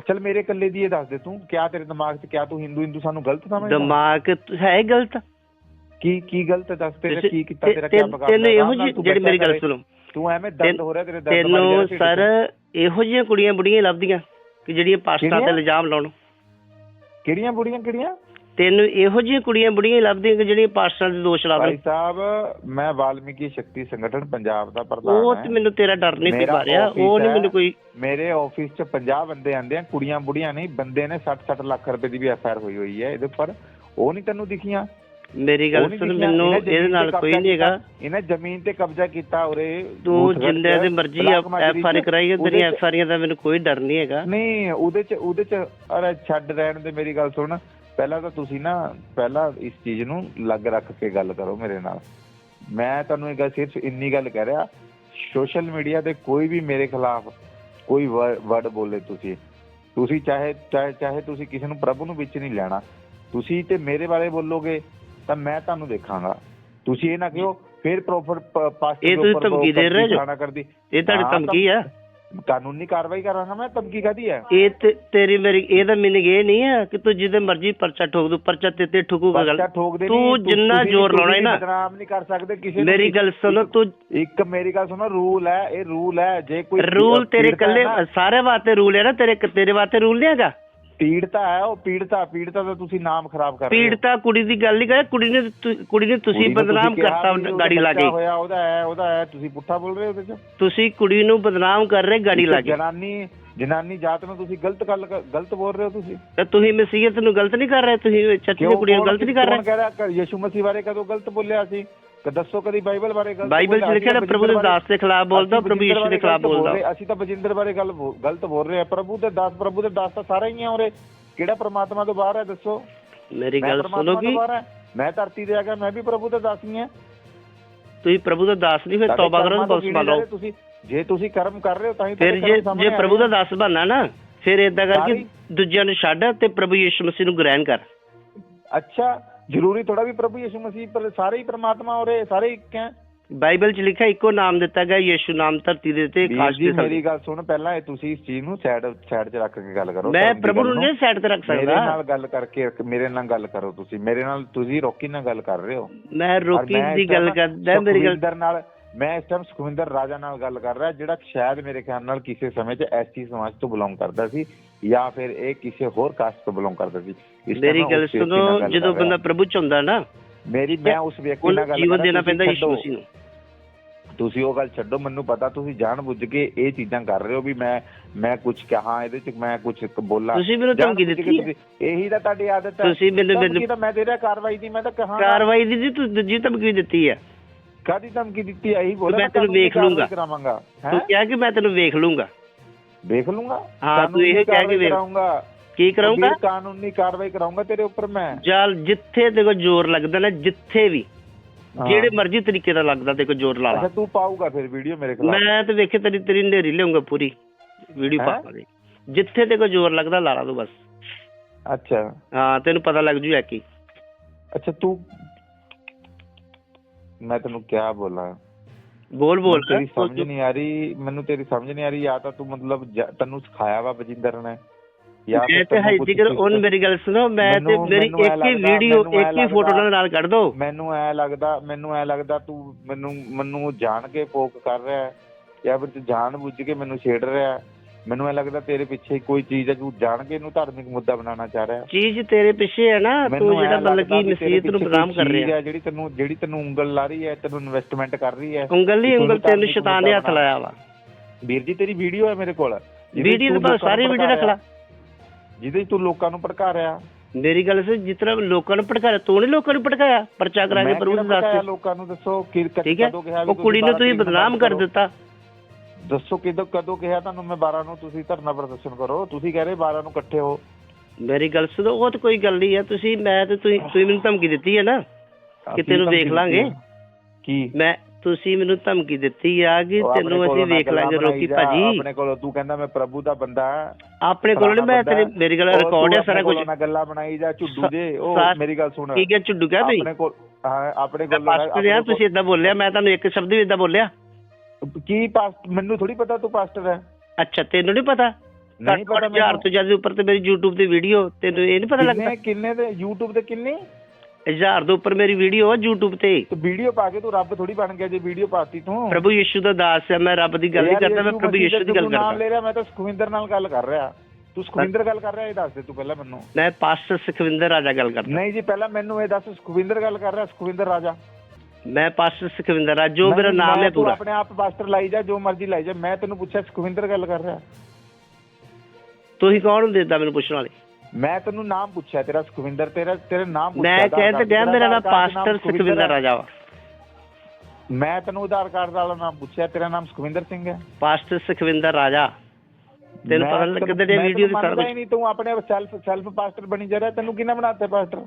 ਚੱਲ ਮੇਰੇ ਇਕੱਲੇ ਦੀ ਇਹ ਦੱਸ ਦੇ ਤੂੰ ਕਿਆ ਤੇਰੇ ਦਿਮਾਗ 'ਚ ਕਿਆ ਤੂੰ ਹਿੰਦੂ ਹਿੰਦੂ ਸਾਨੂੰ ਗਲਤ ਸਮਝਦਾ? ਦਿਮਾਗ ਤ- ਹੈ ਗਲਤ। ਕੀ ਕੀ ਗਲਤ ਹੈ? ਦੱਸ ਤੇਰੇ ਕੀ ਕੀਤਾ ਤੇਰਾ ਕਿਆ ਬਗਾਨਾ ਤੈਨੂੰ ਇਹੋ ਜਿਹੀ ਜਿਹੜੀ ਮੇਰੀ ਗੱਲ। ਸੁਣੋ। ਤੂੰ ਐਵੇਂ ਦਰਦ ਹੋ ਰਿਹਾ ਤੇਰੇ ਦਰਦ ਤੈਨੂੰ ਸਰ ਇਹੋ ਜਿਹੀਆਂ ਕੁੜੀਆਂ ਬੁੜੀਆਂ ਲੱਭਦੀਆਂ ਕਿ ਜਿਹੜੀਆਂ ਪਾਸਟਰਾਂ ਤੇ ਕਿਹੜੀਆਂ? ਇਲਜ਼ਾਮ ਲਾਉਣ। ਕਿਹੜੀਆਂ ਬੁੜੀਆਂ ਕਿਹੜੀਆਂ? ਤੈਨੂੰ ਇਹੋ ਜਿਹੀਆਂ ਕੁੜੀਆਂ ਬੁੜੀਆਂ ਲੱਭਦੀਆਂ ਕਿ ਜਿਹੜੀਆਂ ਪਾਸਟਰਾਂ ਦੇ ਦੋਸ਼ ਲਾ ਭਾਈ ਦੇਣ ਸਾਹਿਬ ਮੈਂ ਵਾਲਮੀਕੀ ਸ਼ਕਤੀ ਸੰਗਠਨ ਪੰਜਾਬ ਦਾ ਪ੍ਰਧਾਨ ਉਹ ਹਾਂ ਤੇ ਮੈਨੂੰ ਤੇਰਾ ਡਰ ਨਹੀਂ ਕੋਈ ਮੇਰਾ ਮਾਰਿਆ office ਉਹ ਨਹੀਂ ਹੈ। ਮੈਨੂੰ ਕੋਈ ਮੇਰੇ ਆਫਿਸ 'ਚ 50 ਬੰਦੇ ਆਂਦੇ ਆ ਕੁੜੀਆਂ ਬੁੜੀਆਂ ਨਹੀਂ ਬੰਦੇ ਨੇ 60-60 ਲੱਖ ਰੁਪਏ ਦੀ ਵੀ ਐਫ ਆਰ ਹੋਈ ਹੋਈ ਹੈ ਇਹਦੇ ਉੱਪਰ ਉਹ ਨਹੀਂ ਤੈਨੂੰ ਦਿਖੀਆਂ ਮੇਰੀ ਉਹ ਗੱਲ ਨਹੀਂ ਸੁਣ ਦਿਖੀਆਂ। ਮੈਨੂੰ ਇਹਨੇ ਜ਼ਮੀਨ ਇਹਦੇ ਨਾਲ ਤੇ ਕੋਈ ਕਬਜ਼ਾ ਨਹੀਂ ਹੈਗਾ ਕੀਤਾ। ਇਹਨੇ ਜ਼ਮੀਨ ਤੇ ਕਬਜ਼ਾ ਕੀਤਾ ਉਰੇ ਤੂੰ ਬੂਥਗੜ੍ਹ ਚ, ਦੇ ਮਰਜ਼ੀ ਬਲਾਕ ਮਾਜਰੀ ਐਫ ਆਰ ਚ। ਕਰਾਈ ਉਹਦੇ ਤੇਰੀਆਂ ਚ- ਐਫ ਆਰੀਆਂ ਦਾ ਮੈਨੂੰ ਕੋਈ ਡਰ ਨਹੀਂ ਹੈਗਾ ਨਹੀਂ ਉਹਦੇ 'ਚ ਉਹਦੇ 'ਚ ਅਰੇ ਛੱਡ ਰਹਿਣ ਦੇ ਮੇਰੀ ਗੱਲ ਸੁਣ ਪਹਿਲਾਂ ਤਾਂ ਤੁਸੀਂ ਨਾ ਪਹਿਲਾਂ ਇਸ ਚੀਜ਼ ਨੂੰ ਲੱਗ ਰੱਖ ਕੇ ਗੱਲ ਕਰੋ ਮੇਰੇ ਨਾਲ। ਮੈਂ ਤੁਹਾਨੂੰ ਇਹ ਗੱਲ ਸਿਰਫ ਇੰਨੀ ਗੱਲ ਕਹਿ ਰਿਹਾ ਸੋਸ਼ਲ ਮੀਡੀਆ ਤੇ ਕੋਈ ਵੀ ਮੇਰੇ ਖਿਲਾਫ ਕੋਈ ਵਰਡ ਬੋਲੇ ਤੁਸੀਂ। ਤੁਸੀਂ ਚਾਹੇ ਚਾਹੇ ਤੁਸੀਂ ਕਿਸੇ ਨੂੰ ਪ੍ਰਭੂ ਨੂੰ ਵਿੱਚ ਨਹੀਂ ਲੈਣਾ। ਤੁਸੀਂ ਤੇ ਮੇਰੇ ਬਾਰੇ ਬੋਲੋਗੇ ਤਾਂ ਮੈਂ ਤੁਹਾਨੂੰ ਦੇਖਾਂਗਾ। ਤੁਸੀਂ ਇਹ ਨਾ ਕਿਹੋ ਫਿਰ ਪ੍ਰੋਪਰ ਪਾਸਟਰ ਇਹ ਤੁਸੀਂ ਧਮਕੀ ਦੇ ਰਹੇ ਜੋ? ਕਰਦੀ। ਇਹ ਤੁਹਾਡੀ ਹਾਂ, ਧਮਕੀ ਆ? ਕਾਨੂੰਨੀ ਕਾਰਵਾਈ ਕਰਾਂਗਾ ਮੈਂ ਧਮਕੀ ਕਾਦੀ ਹੈ? ਇਹ ਤੇ ਤੇਰੀ ਮੇਰੀ ਇਹਦਾ ਮੀਨਿੰਗ ਇਹ ਨਹੀਂ ਹੈ ਕਿ ਤੂੰ ਜਿਹਦੇ ਮਰਜ਼ੀ ਪਰਚਾ ਠੋਕ ਦੂ ਪਰਚਾ ਤੇ ਤੇ ਠੁਕੂਗਾ ਗੱਲ। ਠੋਕਦੇ ਤੂੰ ਜਿੰਨਾ ਤੁਸੀਂ- ਜ਼ੋਰ ਲਾਉਣਾ ਹੈ ਨਾ। ਬਦਨਾਮ ਨਹੀਂ ਕਰ ਸਕਦੇ ਕਿਸੇ ਨੂੰ ਮੇਰੀ ਵੀ। ਗੱਲ ਸੁਣੋ ਤੂੰ ਇੱਕ ਮੇਰੀ ਗੱਲ ਸੁਣੋ ਰੂਲ ਹੈ ਇਹ ਰੂਲ ਹੈ ਜੇ ਕੋਈ ਰੂਲ ਤੇਰੇ ਪੀੜਤਾ ਹੈ ਕੱਲੇ ਨਾ, ਸਾਰੇ ਵਾਸਤੇ ਰੂਲ ਹੈ ਨਾ ਤੇਰੇ ਤੇਰੇ ਵਾਸਤੇ ਰੂਲ ਨਹੀਂ ਹੈਗਾ? ਪੀੜਤਾ ਹੈ ਉਹ ਪੀੜਤਾ ਪੀੜਤਾ ਦਾ ਤੁਸੀਂ ਨਾਮ ਖਰਾਬ ਕਰ ਰਹੇ ਹੋ। ਪੀੜਤਾ ਕੁੜੀ ਦੀ ਗੱਲ ਨਹੀਂ ਕਰ ਕੁੜੀ ਨੇ ਤੁ- ਕੁੜੀ ਨੇ ਤੁਸੀਂ ਕੁੜੀ ਨੂੰ ਬਦਨਾਮ ਕਿਹਾ ਕਰਤਾ ਵੀ ਉਹਦਾ ਗਾੜੀ ਲਾ ਬੱਚਾ ਕੇ। ਹੋਇਆ ਉਹਦਾ ਹੈ ਉਹਦਾ ਹੈ ਤੁਸੀਂ ਪੁੱਠਾ ਬੋਲ ਰਹੇ ਹੋ ਉਹਦੇ ਚ? ਤੁਸੀਂ ਕੁੜੀ ਨੂੰ ਬਦਨਾਮ ਕਰ ਰਹੇ ਗਾੜੀ ਲਾ ਕੇ। ਜਨਾਨੀ ਜਨਾਨੀ ਜਾਤ ਨੂੰ ਤੁਸੀਂ ਗਲਤ ਗੱਲ ਗਲਤ ਬੋਲ ਰਹੇ ਹੋ ਤੁਸੀਂ? ਤੇ ਤੁਸੀਂ ਮਸੀਹਤ ਨੂੰ ਗਲਤ ਨਹੀਂ ਕਰ ਰਹੇ ਤੁਸੀਂ ਦੀ ਕੁੜੀ ਨੂੰ ਗਲਤ ਨਹੀਂ ਕਰ ਕੌਣ ਰਹੇ ਕਹਿ ਰਿਹਾ ਕਿ ਯਿਸੂ ਮਸੀਹ ਬਾਰੇ ਕਦੋਂ ਗਲਤ ਬੋਲਿਆ ਸੀ? ਕਿ ਦੱਸੋ ਕਦੀ ਬਾਈਬਲ ਬਾਰੇ ਗਲਤ ਬਾਈਬਲ 'ਚ? ਲਿਖਿਆ ਨਾ ਪ੍ਰਭੂ ਦੇ ਦਾਸ ਦੇ ਖਿਲਾਫ ਬੋਲਦਾ ਪ੍ਰਭੂ ਯੀਸ਼ੂ ਦੇ ਖਿਲਾਫ ਬੋਲਦਾ। ਅਸੀਂ ਤਾਂ ਬਜਿੰਦਰ ਬਾਰੇ ਗੱਲ ਗਲਤ ਬੋਲ ਰਹੇ ਆ। ਪ੍ਰਭੂ ਦੇ ਦਾਸ ਪ੍ਰਭੂ ਦੇ ਦਾਸ ਤਾਂ ਸਾਰੇ ਹੀ ਆ ਉਰੇ। ਕਿਹੜਾ ਪ੍ਰਮਾਤਮਾ ਤੋਂ ਬਾਹਰ ਹੈ ਦੱਸੋ? ਮੇਰੀ ਗੱਲ ਪ੍ਰਮਾਤਮਾ ਸੁਣੋ ਤੋਂ ਕਿ? ਬਾਹਰ ਹਾਂ। ਮੈਂ ਧਰਤੀ ਤੇ ਆ ਗਿਆ ਮੈਂ ਵੀ ਪ੍ਰਭੂ ਦਾ ਦਾਸ ਹੀ। ਹਾਂ ਤੁਸੀਂ ਪ੍ਰਭੂ ਦਾ ਦਾਸ ਨਹੀਂ ਫਿਰ ਤੌਬਾ ਕਰੋ ਤੇ ਤੋਂ ਲਓ ਰਹੇ ਤੁਸੀਂ? ਜੇ ਤੁਸੀਂ ਕਰਮ ਕਰ ਰਹੇ ਹੋ ਤਾਂ ਹੀ ਫਿਰ ਜੇ ਜੇ ਆ ਪ੍ਰਭੂ ਦਾ ਦਾਸ ਬਣਨਾ ਨਾ ਫਿਰ ਏਦਾਂ ਕਰਕੇ ਦੂਜਿਆਂ ਨੂੰ ਛੱਡ ਤੇ ਪ੍ਰਭੂ ਯੀਸ਼ੂ ਮਸੀਹ ਨੂੰ ਗ੍ਰਹਿਣ ਕਰ। ਆ। ਅੱਛਾ ਜ਼ਰੂਰੀ ਥੋੜਾ ਵੀ ਪ੍ਰਭੂ ਯਿਸੂ ਮਸੀਹ ਪਰ ਸਾਰੇ ਹੀ ਪ੍ਰਮਾਤਮਾ ਉਰੇ ਸਾਰੇ ਇੱਕ ਹੈ। ਬਾਈਬਲ 'ਚ ਲਿਖਿਆ ਇੱਕੋ ਨਾਮ ਦਿੱਤਾ ਗਿਆ ਯੀਸ਼ੂ ਨਾਮ ਧਰਤੀ ਦੇ ਤੇ ਖਾਸ ਜੀ ਮੇਰੀ ਗੱਲ ਸੁਣ ਪਹਿਲਾਂ ਇਹ ਤੁਸੀਂ ਇਸ ਚੀਜ਼ ਨੂੰ ਸਾਈਡ ਸਾਈਡ 'ਚ ਰੱਖ ਕੇ ਗੱਲ ਕਰੋ ਮੈਂ ਪ੍ਰਭੂ ਨੂੰ ਨਹੀਂ ਸਾਈਡ ਤੇ ਰੱਖ ਮੇਰੇ ਸਕਦਾ ਨਾਲ ਗੱਲ ਕਰਕੇ ਮੇਰੇ ਨਾਲ ਗੱਲ ਕਰੋ ਤੁਸੀਂ। ਮੇਰੇ ਨਾਲ ਤੁਸੀਂ ਰੋਕੀ ਨਾਲ ਗੱਲ ਕਰ ਰਹੇ ਹੋ। ਮੈਂ ਔਰ ਰੋਕੀ ਦੀ ਗੱਲ ਕਰਦਾ ਮੇਰੀ ਗੱਲ ਨਾਲ ਮੈਂ ਇਸ ਟਾਈਮ ਸੁਖਵਿੰਦਰ ਰਾਜਾ ਨਾਲ ਗੱਲ ਕਰ ਰਿਹਾ ਜਿਹੜਾ ਸ਼ਾਇਦ ਮੇਰੇ ਖਿਆਲ ਨਾਲ ਕਿਸੇ ਸਮੇਂ 'ਚ ਐਸਟੀ ਸਮਾਜ ਤੋਂ ਬਿਲੋਂਗ ਕਰਦਾ ਸੀ ਜਾਂ ਫਿਰ ਇਹ ਕਿਸੇ ਹੋਰ ਕਾਸਟ ਤੋਂ ਬਿਲੋਂਗ ਕਰਦਾ ਸੀ ਮੇਰੀ ਗੱਲ ਸੁਣੋ ਜਦੋਂ। ਬੰਦਾ ਪ੍ਰਭੂ ਚ ਹੁੰਦਾ ਨਾ ਮੇਰੀ ਮੈਂ ਉਸ ਵਿਅਕਤੀ ਨਾਲ ਗੱਲ ਜੀਵਨ ਦੇਣਾ ਤੁਸੀਂ ਪੈਂਦਾ ਯਿਸੂ। ਮਸੀਹ ਨੂੰ ਤੁਸੀਂ ਉਹ ਗੱਲ ਛੱਡੋ ਮੈਨੂੰ ਪਤਾ ਤੁਸੀਂ ਜਾਣ ਬੁੱਝ ਕੇ ਇਹ ਚੀਜ਼ਾਂ ਕਰ ਰਹੇ ਹੋ ਵੀ ਮੈਂ ਮੈਂ ਕੁਝ ਕਹਾਂ ਇਹਦੇ ਚ ਮੈਂ ਕੁਝ ਬੋਲਾਂ ਤੁਸੀਂ ਮੈਨੂੰ ਧਮਕੀ ਦਿੱਤੀ। ਤੁਸੀਂ- ਇਹੀ ਤਾਂ ਤੁਹਾਡੀ ਆਦਤ ਹੈ ਤੁਸੀਂ ਮੈਨੂੰ- ਮੈਂ ਦੇ ਰਿਹਾ ਕਾਰਵਾਈ ਦੀ ਮੈਂ ਤਾਂ ਕਹਾਂ ਕਾਰਵਾਈ ਦੀ ਜੀ ਤੂੰ ਦੂਜੀ ਧਮਕੀ ਦਿੱਤੀ ਹੈ ਕਾਦੀ ਧਮਕੀ ਦਿੱਤੀ ਹੈ ਇਹੀ ਬੋਲਿਆ ਮੈਂ ਤੈਨੂੰ ਵੇਖ ਲੂੰਗਾ। ਕਰਾਵਾਂਗਾ ਤੂੰ ਕਿਹਾ ਕਿ ਮੈਂ ਤੈਨੂੰ ਵੇਖ ਲੂੰਗਾ। ਦੇਖ ਲੂੰਗਾ? ਹਾਂ, ਤੂੰ ਇਹ ਕਹਿ ਕੇ ਵੇਖ। ਕਰਾਊਂਗਾ ਕੀ ਕਰਾਉਂਗਾ? ਕਾਨੂੰਨੀ ਕਾਰਵਾਈ ਕਰਾਉਂਗਾ ਤੇਰੇ ਉੱਪਰ ਮੈਂ। ਜਾਲ ਜਿੱਥੇ ਦੇਖੋ ਜ਼ੋਰ ਲੱਗਦਾ ਨਾ ਜਿੱਥੇ ਵੀ। ਜਿਹੜੇ ਮਰਜ਼ੀ ਤਰੀਕੇ ਦਾ ਲੱਗਦਾ ਦੇਖੋ ਜ਼ੋਰ ਲਾ ਅੱਛਾ ਲਾ ਤੂੰ ਪਾਊਗਾ ਫਿਰ ਵੀਡੀਓ ਮੇਰੇ ਖਿਲਾਫ? ਮੈਂ ਤੇ ਵੇਖੇ ਤੇਰੀ ਤੇਰੀ ਨੇਰੀ ਲਿਆਉਂਗਾ ਪੂਰੀ। ਵੀਡੀਓ ਹੈਂ? ਪਾ ਦੇ ਜਿੱਥੇ ਦੇਖੋ ਜ਼ੋਰ ਲੱਗਦਾ ਲਾ ਲਾ ਤੂੰ ਬਸ। ਅੱਛਾ। ਹਾਂ ਤੈਨੂੰ ਪਤਾ ਲੱਗ ਜੂ ਐਕੀ ਅੱਛਾ ਤੂੰ ਮੈਂ ਤੈਨੂੰ ਕਿਆ ਬੋਲਾਂ? ਬੋਲ ਬੋਲ ਮੈਨੂੰ ਤੇਰੀ ਸਮਝ ਨਹੀਂ ਆ ਰਹੀ ਮੈਨੂੰ ਤੇਰੀ ਸਮਝ ਨਹੀਂ ਆ ਰਹੀ ਜਾਂ ਤਾਂ ਤੂੰ ਮਤਲਬ ਜ- ਤੈਨੂੰ ਸਿਖਾਇਆ ਵਾ ਬਜਿੰਦਰ ਨੇ ਜਾਂ ਫਿਰ ਮੈਂ ਤੇ ਤੈਨੂੰ ਹਾਈ ਕੁਛ ਜਿਗਰ ਉਹਨ ਮੇਰੀ ਗੱਲ ਸੁਣੋ ਮੈਂ ਤੇ ਮੈਨੂੰ- ਮੇਰੀ ਮੈਨੂੰ ਐਂ ਇੱਕ ਹੀ ਲੱਗਦਾ- ਵੀਡੀਓ ਮੈਨੂੰ ਐਂ ਇੱਕ ਹੀ ਫੋਟੋ ਲੱਗਦਾ- ਨਾਲ ਕੱਢ ਦੋ। ਮੈਨੂੰ ਐ ਲੱਗਦਾ ਮੈਨੂੰ ਐ ਲੱਗਦਾ ਤੂੰ ਮੈਨੂੰ ਮੈਨੂੰ ਜਾਣ ਕੇ ਫੋਕ ਕਰ ਰਿਹਾ ਹੈ ਜਾਂ ਫਿਰ ਤੂੰ ਜਾਣ ਬੁੱਝ ਕੇ ਮੈਨੂੰ ਛੇੜ ਰਿਹਾ ਹੈ। ਮੈਨੂੰ ਐ ਲੱਗਦਾ ਤੇਰੇ ਪਿੱਛੇ ਕੋਈ ਚੀਜ਼ ਹੈ ਤੂੰ ਜਾਣ ਕੇ ਇਹਨੂੰ ਧਾਰਮਿਕ ਮੁੱਦਾ ਬਣਾਉਣਾ ਚਾਹ ਰਿਹਾ। ਚੀਜ਼ ਤੇਰੇ ਪਿੱਛੇ ਹੈ ਨਾ ਤੂੰ ਜਿਹੜਾ ਮਤਲਬ ਕਿ ਮਸੀਤ ਨੂੰ ਬਦਨਾਮ ਕਰ ਰਿਹਾ। ਹੈ ਜਿਹੜੀ ਤੈਨੂੰ ਜਿਹੜੀ ਤੈਨੂੰ ਉਂਗਲ ਲਾ ਰਹੀ ਹੈ ਤੈਨੂੰ ਇਨਵੈਸਟਮੈਂਟ ਕਰ ਰਹੀ ਹੈ ਉਂਗਲ ਹੀ ਕਿ ਉਂਗਲ ਤੈਨੂੰ ਸ਼ੈਤਾਨ ਨੇ ਹੱਥ ਲਾਇਆ ਵਾ। ਵੀਰ ਜੀ ਤੇਰੀ ਵੀਡੀਓ ਹੈ ਮੇਰੇ ਕੋਲ। ਵੀਡੀਓ ਤੂੰ ਨੂੰ ਸਾਰੀ ਵੀਡੀਓ ਰੱਖ ਲੈ। ਜਿਹਦੇ ਤੂੰ ਲੋਕਾਂ ਨੂੰ ਭੜਕਾ ਰਿਹਾ। ਮੇਰੀ ਗੱਲ ਸੁਣ ਜਿਸ ਤਰ੍ਹਾਂ ਲੋਕਾਂ ਨੂੰ ਭੜਕਾਇਆ ਤੂੰ ਨਹੀਂ ਲੋਕਾਂ ਨੂੰ ਭੜਕਾਇਆ ਪਰਚਾ ਕਰਾ ਕੇ ਭੜਕਾਇਆ ਦਾਸ ਲੋਕਾਂ ਨੂੰ? ਦੱਸੋ ਕਿ ਕਦੋਂ ਕਿਹਾ ਉਹ ਕੁੜੀ ਨੂੰ ਤੁਸੀਂ ਬਦਨਾਮ ਕਰੋ। ਦਿੱਤਾ। ਦੱਸੋ ਕਿਦੋਂ ਕਦੋਂ ਕਿਹਾ ਤੁਹਾਨੂੰ ਮੈਂ 12 ਨੂੰ? ਤੁਸੀਂ ਧਰਨਾ ਪ੍ਰਦਰਸ਼ਨ ਕਰੋ। ਤੁਸੀਂ ਕਹਿ ਰਹੇ 12 ਨੂੰ ਇਕੱਠੇ ਹੋ। ਮੇਰੀ ਗੱਲ ਸੁਣੋ ਉਹ ਤਾਂ ਕੋਈ ਗੱਲ ਨਹੀਂ ਹੈ। ਤੁਸੀਂ ਮੈਂ ਤੇ ਤੁਸੀਂ ਤੁਸੀਂ ਮੈਨੂੰ ਧਮਕੀ ਦਿੱਤੀ ਹੈ ਨਾ। ਕਿ ਤੈਨੂੰ ਧਮਕੀ ਵੇਖ ਲਾਂਗੇ। ਦਿੱਤੀ। ਕੀ? ਮੈਂ ਤੁਸੀਂ ਮੈਨੂੰ ਧਮਕੀ ਦਿੱਤੀ ਆ ਕਿ ਉਹ ਆਪਣੇ ਤੈਨੂੰ ਕੋਲੋਂ ਅਸੀਂ ਵੇਖ ਗੱਲਾਂ ਲਾਂਗੇ ਬਣਾਈ ਰੋਕੀ ਜਾ, ਭਾਜੀ। ਆਪਣੇ ਕੋਲ ਤੂੰ ਕਹਿੰਦਾ ਮੈਂ ਪ੍ਰਭੂ ਦਾ ਬੰਦਾ ਹਾਂ। ਆਪਣੇ ਕੋਲ ਨਹੀਂ ਮੈਂ ਫਲਾਣਾ ਤੇਰੀ ਬੰਦਾ। ਮੇਰੀ ਗੱਲ ਉਹ ਰਿਕਾਰਡ ਹੈ ਸਾਰਾ ਕੁਝ ਕੋਲੋਂ ਨਾ ਗੱਲਾਂ ਬਣਾਈ ਜਾ ਝੁੱਡੂ ਜੇ ਉਹ ਸਾ- ਮੇਰੀ ਗੱਲ ਸੁਣ। ਠੀਕ ਹੈ ਝੁੱਡੂ ਕਹਿ ਤੁਸੀਂ? ਆਪਣੇ ਕੋਲ ਹਾਂ ਆਪਣੇ ਮੈਂ ਕੋਲ ਪਾਸਟਰ ਆ ਤੁਸੀਂ ਇਦਾਂ ਬੋਲਿਆ ਮੈਂ ਤੁਹਾਨੂੰ ਇੱਕ ਸ਼ਬਦ ਵੀ ਇਦਾਂ ਬੋਲਿਆ। ਕੀ ਪਾਸਟ ਮੈਨੂੰ ਥੋੜੀ ਪਤਾ ਤੂੰ ਪਾਸਟਰ ਹੈ। ਅੱਛਾ ਤੈਨੂੰ ਨਹੀਂ ਪਤਾ? ਨਹੀਂ ਪਤਾ ਮੈਨੂੰ। ਤੋਂ ਜ਼ਿਆਦਾ ਉੱਪਰ ਤੇ ਮੇਰੀ YouTube ਤੇ ਵੀਡੀਓ ਤੈਨੂੰ ਇਹ ਨਹੀਂ ਪਤਾ ਲੱਗਦਾ? ਕਿੰਨੇ ਕਿੰਨੇ ਤੇ YouTube ਤੇ ਕਿੰਨੇ? ਹਜ਼ਾਰ ਤੋਂ ਉੱਪਰ ਮੇਰੀ ਵੀਡੀਓ ਆ YouTube ਤੇ। ਤੇ ਵੀਡੀਓ ਪਾ ਕੇ ਤੂੰ ਰੱਬ ਥੋੜੀ ਬਣ ਗਿਆ ਜੇ ਵੀਡੀਓ ਪਾਤੀ ਤੂੰ। ਪ੍ਰਭੂ ਯਿਸੂ ਦਾ ਦਾਸ ਹੈ ਮੈਂ ਰੱਬ ਦੀ ਗੱਲ ਨਹੀਂ ਕਰਦਾ ਮੈਂ ਪ੍ਰਭੂ ਯਿਸੂ ਦਾ ਗੱਲ ਤੂੰ ਨਾਮ ਕਰਦਾ। ਲੈ ਰਿਹਾ ਮੈਂ ਤਾਂ ਸੁਖਵਿੰਦਰ ਨਾਲ ਗੱਲ ਕਰ ਰਿਹਾ। ਤੂੰ ਸੁਖਵਿੰਦਰ ਗੱਲ ਕਰ ਰਿਹਾ ਇਹ ਦੱਸ ਦੇ ਤੂੰ ਪਹਿਲਾਂ ਮੈਨੂੰ। ਮੈਂ ਪਾਸਟਰ ਸੁਖਵਿੰਦਰ ਰਾਜਾ ਗੱਲ ਕਰਦਾ। ਨਹੀਂ ਜੀ ਪਹਿਲਾਂ ਮੈਨੂੰ ਇਹ ਦੱਸ ਸੁਖਵਿੰਦਰ ਗੱਲ ਕਰ ਰਿਹਾ ਸੁਖਵਿੰਦਰ ਰਾਜਾ। ਮੈਂ ਪਾਸਟਰ ਸੁਖਵਿੰਦਰ ਰਾਜਾ ਜੋ ਮੇਰਾ ਨਾਮ ਹੈ ਤੂੰ ਪੂਰਾ ਆਪਣੇ ਆਪ ਪਾਸਟਰ ਲਾਈ ਜਾ ਜੋ ਮਰਜ਼ੀ ਲਾਈ ਜਾ ਮੈਂ ਤੈਨੂੰ ਪੁੱਛਿਆ ਸੁਖਵਿੰਦਰ ਗੱਲ ਕਰ ਰਿਹਾ। ਤੁਸੀਂ ਕੌਣ ਹੁੰਦੇ ਏਦਾਂ ਮੈਨੂੰ ਪੁੱਛਣ ਵਾਲੇ? ਮੈਂ ਤੈਨੂੰ ਨਾਮ ਪੁੱਛਿਆ ਤੇਰਾ ਸੁਖਵਿੰਦਰ ਤੇਰਾ ਤੇਰੇ ਨਾਮ ਪੁੱਛਿਆ ਮੈਂ ਕਹਿ ਤੇ ਗਿਆ ਮੇਰਾ ਨਾਮ ਦੇ ਪਾਸਟਰ ਸੁਖਵਿੰਦਰ। ਰਾਜਾ ਵਾ। ਮੈਂ ਤੈਨੂੰ ਆਧਾਰ ਕਾਰਡ ਵਾਲਾ ਨਾਮ ਪੁੱਛਿਆ ਤੇਰਾ ਨਾਮ ਸੁਖਵਿੰਦਰ ਸਿੰਘ ਹੈ। ਪਾਸਟਰ ਸੁਖਵਿੰਦਰ ਰਾਜਾ। ਤੈਨੂੰ ਪਤਾ ਲੱਗਦਾ ਤੇ ਵੀਡੀਓ ਦੀ ਸਾਰਾ ਕੁਝ ਨਹੀਂ ਤੂੰ ਆਪਣੇ ਸੈਲਫ ਸੈਲਫ ਪਾਸਟਰ ਬਣੀ ਜਾ ਰਿਹਾ ਤੈਨੂੰ ਕਿਹਨੇ ਬਣਾਤਾ ਪਾਸਟਰ?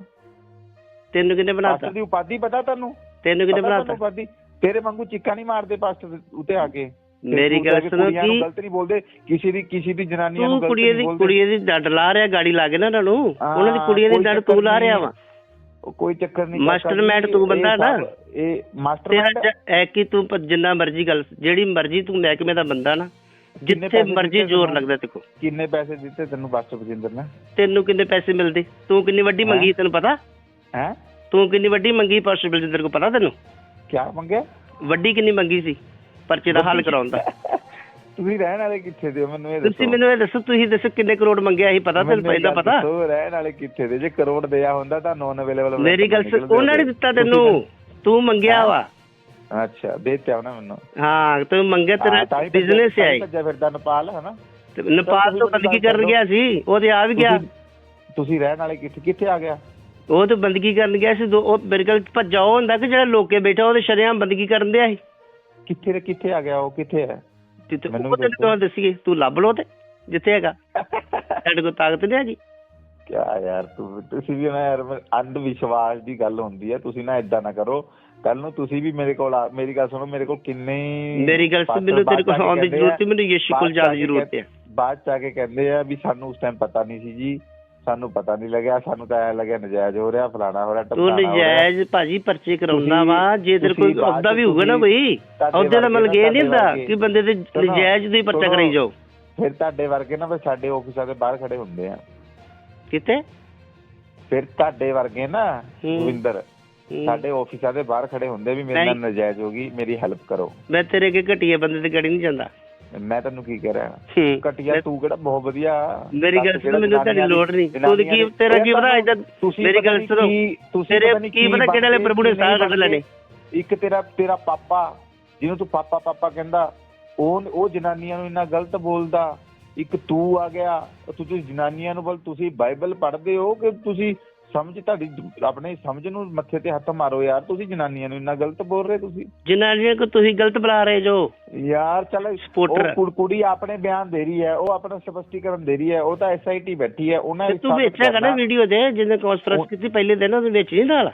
ਤੈਨੂੰ ਕਿਹਨੇ ਬਣਾਤਾ? ਪਾਸਟਰ ਦੀ ਉਪਾਧੀ ਪਤਾ ਤੈਨੂੰ? ਤੈਨੂੰ ਕਿਹਨੇ ਪਤਾ ਤੇਰੇ ਵਾਂਗੂ ਚੀਕਾਂ ਨਹੀਂ ਮਾਰਦੇ ਪਾਸਟਰ ਉੱਤੇ ਆ ਕੇ। ਮੇਰੀ ਗੱਲ ਕੇ ਸੁਣੋ ਕਿ ਗਲਤ ਨਹੀਂ ਬੋਲਦੇ ਕਿਸੇ ਦੀ ਕਿਸੇ ਦੀ ਜਨਾਨੀਆਂ ਨੂੰ ਤੂੰ ਗਲਤ ਨਹੀਂ ਦੀ ਬੋਲਦੇ। ਕੁੜੀਆਂ ਦੀ ਡੱਡ ਲਾ ਰਿਹਾ ਗਾੜੀ ਲਾ ਕੇ ਨਾ ਉਹਨਾਂ ਨੂੰ। ਉਹਨਾਂ ਦੀ ਹਾਂ, ਕੁੜੀਆਂ ਦੀ ਡੱਡ ਤੂੰ ਲਾ ਰਿਹਾ। ਵਾ। ਉਹ ਕੋਈ ਚੱਕਰ ਨਹੀਂ ਮਾਸਟਰਮਾਈਂਡ ਤੂੰ ਬੰਦਾ ਨਾ। ਇਹ ਮਾਸਟਰਮਾਈਂਡ ਐ ਕਿ ਤੂੰ ਪ- ਜਿੰਨਾ ਮਰਜ਼ੀ ਗੱਲ ਜਿਹੜੀ ਮਰਜ਼ੀ ਤੂੰ ਮਹਿਕਮੇ ਦਾ ਬੰਦਾ ਨਾ ਜਿੱਥੇ ਪੈਸੇ ਮਰਜ਼ੀ ਦਿੱਤੇ ਜ਼ੋਰ ਤੈਨੂੰ? ਲੱਗਦਾ ਤੇ ਕੋ ਕਿੰਨੇ ਪੈਸੇ ਦਿੱਤੇ ਤੈਨੂੰ ਪਾਸਟਰ ਬਜਿੰਦਰ ਨੇ? ਤੈਨੂੰ ਕਿੰਨੇ ਪੈਸੇ ਮਿਲਦੇ? ਤੂੰ ਕਿੰਨੀ ਵੱਡੀ ਹੈਂ? ਮੰਗੀ ਤੈਨੂੰ ਪਤਾ? ਹੈ? ਤੂੰ ਕਿੰਨੀ ਵੱਡੀ ਮੰਗੀ ਪਾਸਟਰ ਬਲਜਿੰਦਰ ਕੋ ਪਤਾ ਤੈਨੂੰ? ਕਿਆ ਮੰਗਿਆ? ਵੱਡੀ ਕਿੰਨੀ ਮੰਗੀ ਸੀ ਪਰਚੇ ਦਾ ਹੱਲ ਕਰਾਉਣ ਦਾ? ਤੁਸੀਂ ਰਹਿਣ ਵਾਲੇ ਕਿੱਥੇ ਦੇ? ਮੈਨੂੰ ਇਹ ਦੱਸੋ। ਤੁਸੀਂ ਮੈਨੂੰ ਇਹ ਦੱਸੋ ਤੁਸੀਂ ਦੱਸੋ ਕਿੰਨੇ ਕਰੋੜ ਮੰਗਿਆ ਸੀ ਪਤਾ ਤੈਨੂੰ ਪਹਿਲਾਂ ਪਤਾ? ਦੱਸੋ, ਰਹਿਣ ਵਾਲੇ ਕਿੱਥੇ ਦੇ? ਜੇ ਕਰੋੜ ਦਿਆ ਹੁੰਦਾ ਤਾਂ ਨੋਨ ਅਵੇਲੇਬਲ ਮੇਰੀ ਗੱਲ ਸੁਣ ਉਹਨਾਂ ਨੇ ਦਿੱਤਾ ਤੈਨੂੰ। ਤੂੰ ਮੰਗਿਆ ਵਾ। ਅੱਛਾ ਦੇਤੇ ਆਉਣਾ ਮੈਨੂੰ। ਹਾਂ ਤੂੰ ਮੰਗਿਆ ਤੇਰਾ ਤਾਂ ਬਿਜ਼ਨਸ ਤਾਂ ਹੀ ਆਈ। ਭੱਜਿਆ ਫਿਰਦਾ ਨੇਪਾਲ ਹੈ ਨਾ ਤੇ ਨੇਪਾਲ ਤੋਂ ਬੰਦਗੀ ਕਰਨ ਗਿਆ ਸੀ ਉਹ ਤੇ ਆ ਵੀ ਗਿਆ। ਤੁਸੀਂ ਰਹਿਣ ਵਾਲੇ ਕਿੱਥੇ ਕਿੱਥੇ ਆ ਗਿਆ? ਉਹ ਤੇ ਬੰਦਗੀ ਕਰਨ ਗਿਆ ਸੀ ਦੋ ਉਹ ਮੇਰੇ ਕੋਲ ਭੱਜਾ ਉਹ ਹੁੰਦਾ ਕਿ ਜਿਹੜਾ ਲੋਕੇ ਬੈਠਾ ਉਹਦੇ ਸ਼ਰਿਆਮ ਬੰਦਗੀ ਕਰਨ ਦਿਆ ਸੀ। ਕਿੱਥੇ ਦੇ ਕਿੱਥੇ ਆ ਗਿਆ ਉਹ? ਕਿੱਥੇ ਹੈ? ਤੇ ਤੇ ਮੈਨੂੰ ਉਹ ਤੈਨੂੰ ਦੱਸੋ। ਕਿਉਂ ਦੱਸੀਏ? ਤੂੰ ਲੱਭ ਲੋ ਤੇ ਜਿੱਥੇ ਹੈਗਾ। ਸਾਡੇ ਕੋਲ ਤਾਕਤ ਨਹੀਂ ਹੈਗੀ। ਕਿਆ ਯਾਰ ਤੂੰ ਤੁਸੀਂ ਵੀ ਨਾ ਯਾਰ ਅੰਧ ਵਿਸ਼ਵਾਸ ਦੀ ਗੱਲ ਹੁੰਦੀ ਹੈ ਤੁਸੀਂ ਨਾ ਇਦਾਂ ਨਾ ਕਰੋ। ਕੱਲ ਨੂੰ ਤੁਸੀਂ ਵੀ ਮੇਰੇ ਕੋਲ ਆ- ਮੇਰੀ ਗੱਲ ਸੁਣੋ ਮੇਰੇ ਕੋਲ ਕਿੰਨੇ ਹੀ ਮੇਰੀ ਗੱਲ ਸੁਣ ਮੈਨੂੰ ਤੇਰੇ ਕੋਲ ਆਉਣ ਦੀ ਜ਼ਰੂਰਤ ਨਹੀਂ ਮੈਨੂੰ ਯਿਸੂ ਕੋਲ ਜਾਣ ਦੀ ਜ਼ਰੂਰਤ ਹੈ। ਬਾਅਦ ਚ ਆ ਕੇ ਕਹਿੰਦੇ ਆ ਵੀ ਸਾਨੂੰ ਉਸ ਟਾਈਮ ਪਤਾ ਨਹੀਂ ਸੀ ਜੀ। ਸਾਨੂੰ ਪਤਾ ਨਹੀਂ ਲੱਗਿਆ ਸਾਨੂੰ ਤਾਂ ਐ ਲੱਗਿਆ ਨਜਾਇਜ਼ ਹੋ ਰਿਹਾ ਫਲਾਣਾ ਹੋ ਰਿਹਾ ਤੂੰ ਨਜਾਇਜ਼ ਭਾਜੀ ਪਰਚੇ ਕਰਾਉਂਦਾ ਵਾ ਜੇ ਤੇਰੇ ਕੋਈ ਅਹੁਦਾ ਵੀ ਹੋਊਗਾ ਨਾ ਕੋਈ ਅਹੁਦੇ ਦਾ ਮਤਲਬ ਇਹ ਨਹੀਂ ਹੁੰਦਾ ਕਿ ਬੰਦੇ ਤੇ ਨਜਾਇਜ਼ ਦੀ ਪਰਚਾ। ਕਰਾਈ ਜਾਓ। ਫਿਰ ਤੁਹਾਡੇ ਵਰਗੇ ਨਾ ਫਿਰ ਸਾਡੇ ਆਫਿਸਾਂ ਦੇ ਬਾਹਰ ਖੜੇ ਹੁੰਦੇ ਆ। ਕਿਤੇ? ਫਿਰ ਤੁਹਾਡੇ ਵਰਗੇ ਨਾ। ਰਵਿੰਦਰ। ਸਾਡੇ ਆਫਿਸਾਂ ਦੇ ਬਾਹਰ ਖੜੇ ਹੁੰਦੇ ਵੀ ਮੇਰੇ ਨਾਲ ਨਜਾਇਜ਼ ਹੋ ਗਈ ਮੇਰੀ ਹੈਲਪ ਕਰੋ। ਮੈਂ ਤੇਰੇ ਅੱਗੇ ਘਟੀਏ ਬੰਦੇ ਤੇ ਗੜੀ ਨਹੀਂ ਜਾਂਦਾ। ਮੈਂ ਤੈਨੂੰ ਕੀ ਕਹਿ ਰਿਹਾ? ਹੂੰ। ਘਟਿਆ ਤੂੰ ਕਿਹੜਾ ਬਹੁਤ ਵਧੀਆ। ਮੇਰੀ ਗੱਲ ਸੁਣ ਮੈਨੂੰ ਤੁਹਾਡੀ ਲੋੜ ਨਹੀਂ। ਤੂੰ ਕੀ ਤੇਰਾ ਕੀ ਪਤਾ ਤੁਸੀਂ ਮੇਰੀ ਗੱਲ ਸੁਣੋ। ਕੀ- ਤੁਸੀਂ ਕੀ ਪਤਾ ਕਿਹੜੇ ਵਾਲੇ ਪ੍ਰਭੂ ਨੇ ਸਾਹ ਕੱਢ ਲੈਣੇ। ਇੱਕ ਤੇਰਾ ਤੇਰਾ ਪਾਪਾ ਜਿਹਨੂੰ ਤੂੰ ਪਾਪਾ ਪਾਪਾ ਕਹਿੰਦਾ ਉਹ ਉਹ ਜਨਾਨੀਆਂ ਨੂੰ ਇੰਨਾ ਗਲਤ ਬੋਲਦਾ। ਇੱਕ ਤੂੰ ਆ ਗਿਆ ਤੁਸੀਂ ਜਨਾਨੀਆਂ ਨੂੰ ਬੋਲ ਤੁਸੀਂ ਬਾਈਬਲ ਪੜ੍ਹਦੇ ਹੋ ਕਿ ਤੁਸੀਂ ਸਮਝ ਤੁਹਾਡੀ ਆਪਣੇ ਸਮਝ ਨੂੰ ਮੱਥੇ ਤੇ ਹੱਥ ਮਾਰੋ ਯਾਰ ਤੁਸੀਂ ਜਨਾਨੀਆਂ ਨੂੰ ਇੰਨਾ ਗਲਤ ਬੋਲ ਰਹੇ ਤੁਸੀਂ ਜਨਾਨੀਆਂ ਕੋ ਤੁਸੀਂ ਗਲਤ ਬੁਲਾ ਰਹੇ ਜੋ ਯਾਰ ਚਲ। ਉਹ ਕੁੜ- ਆਪਣੇ ਬਿਆਨ ਦੇ ਰਹੀ ਹੈ ਉਹ ਆਪਣਾ ਸਪਸ਼ਟੀਕਰਨ ਦੇ ਰਹੀ ਹੈ ਉਹ ਤਾਂ ਐਸਆਈਟੀ ਬੈਠੀ ਹੈ ਉਹਨਾਂ ਤੇ ਨਾ ਕਰਨਾ। ਵੀਡੀਓ ਦੇ ਜਿਹਨੇ ਕਾਨਫਰੰਸ ਕੀਤੀ ਪਹਿਲੇ ਦਿਨ ਉਹਦੇ ਵਿੱਚ ਨਹੀਂ ਨਾਲ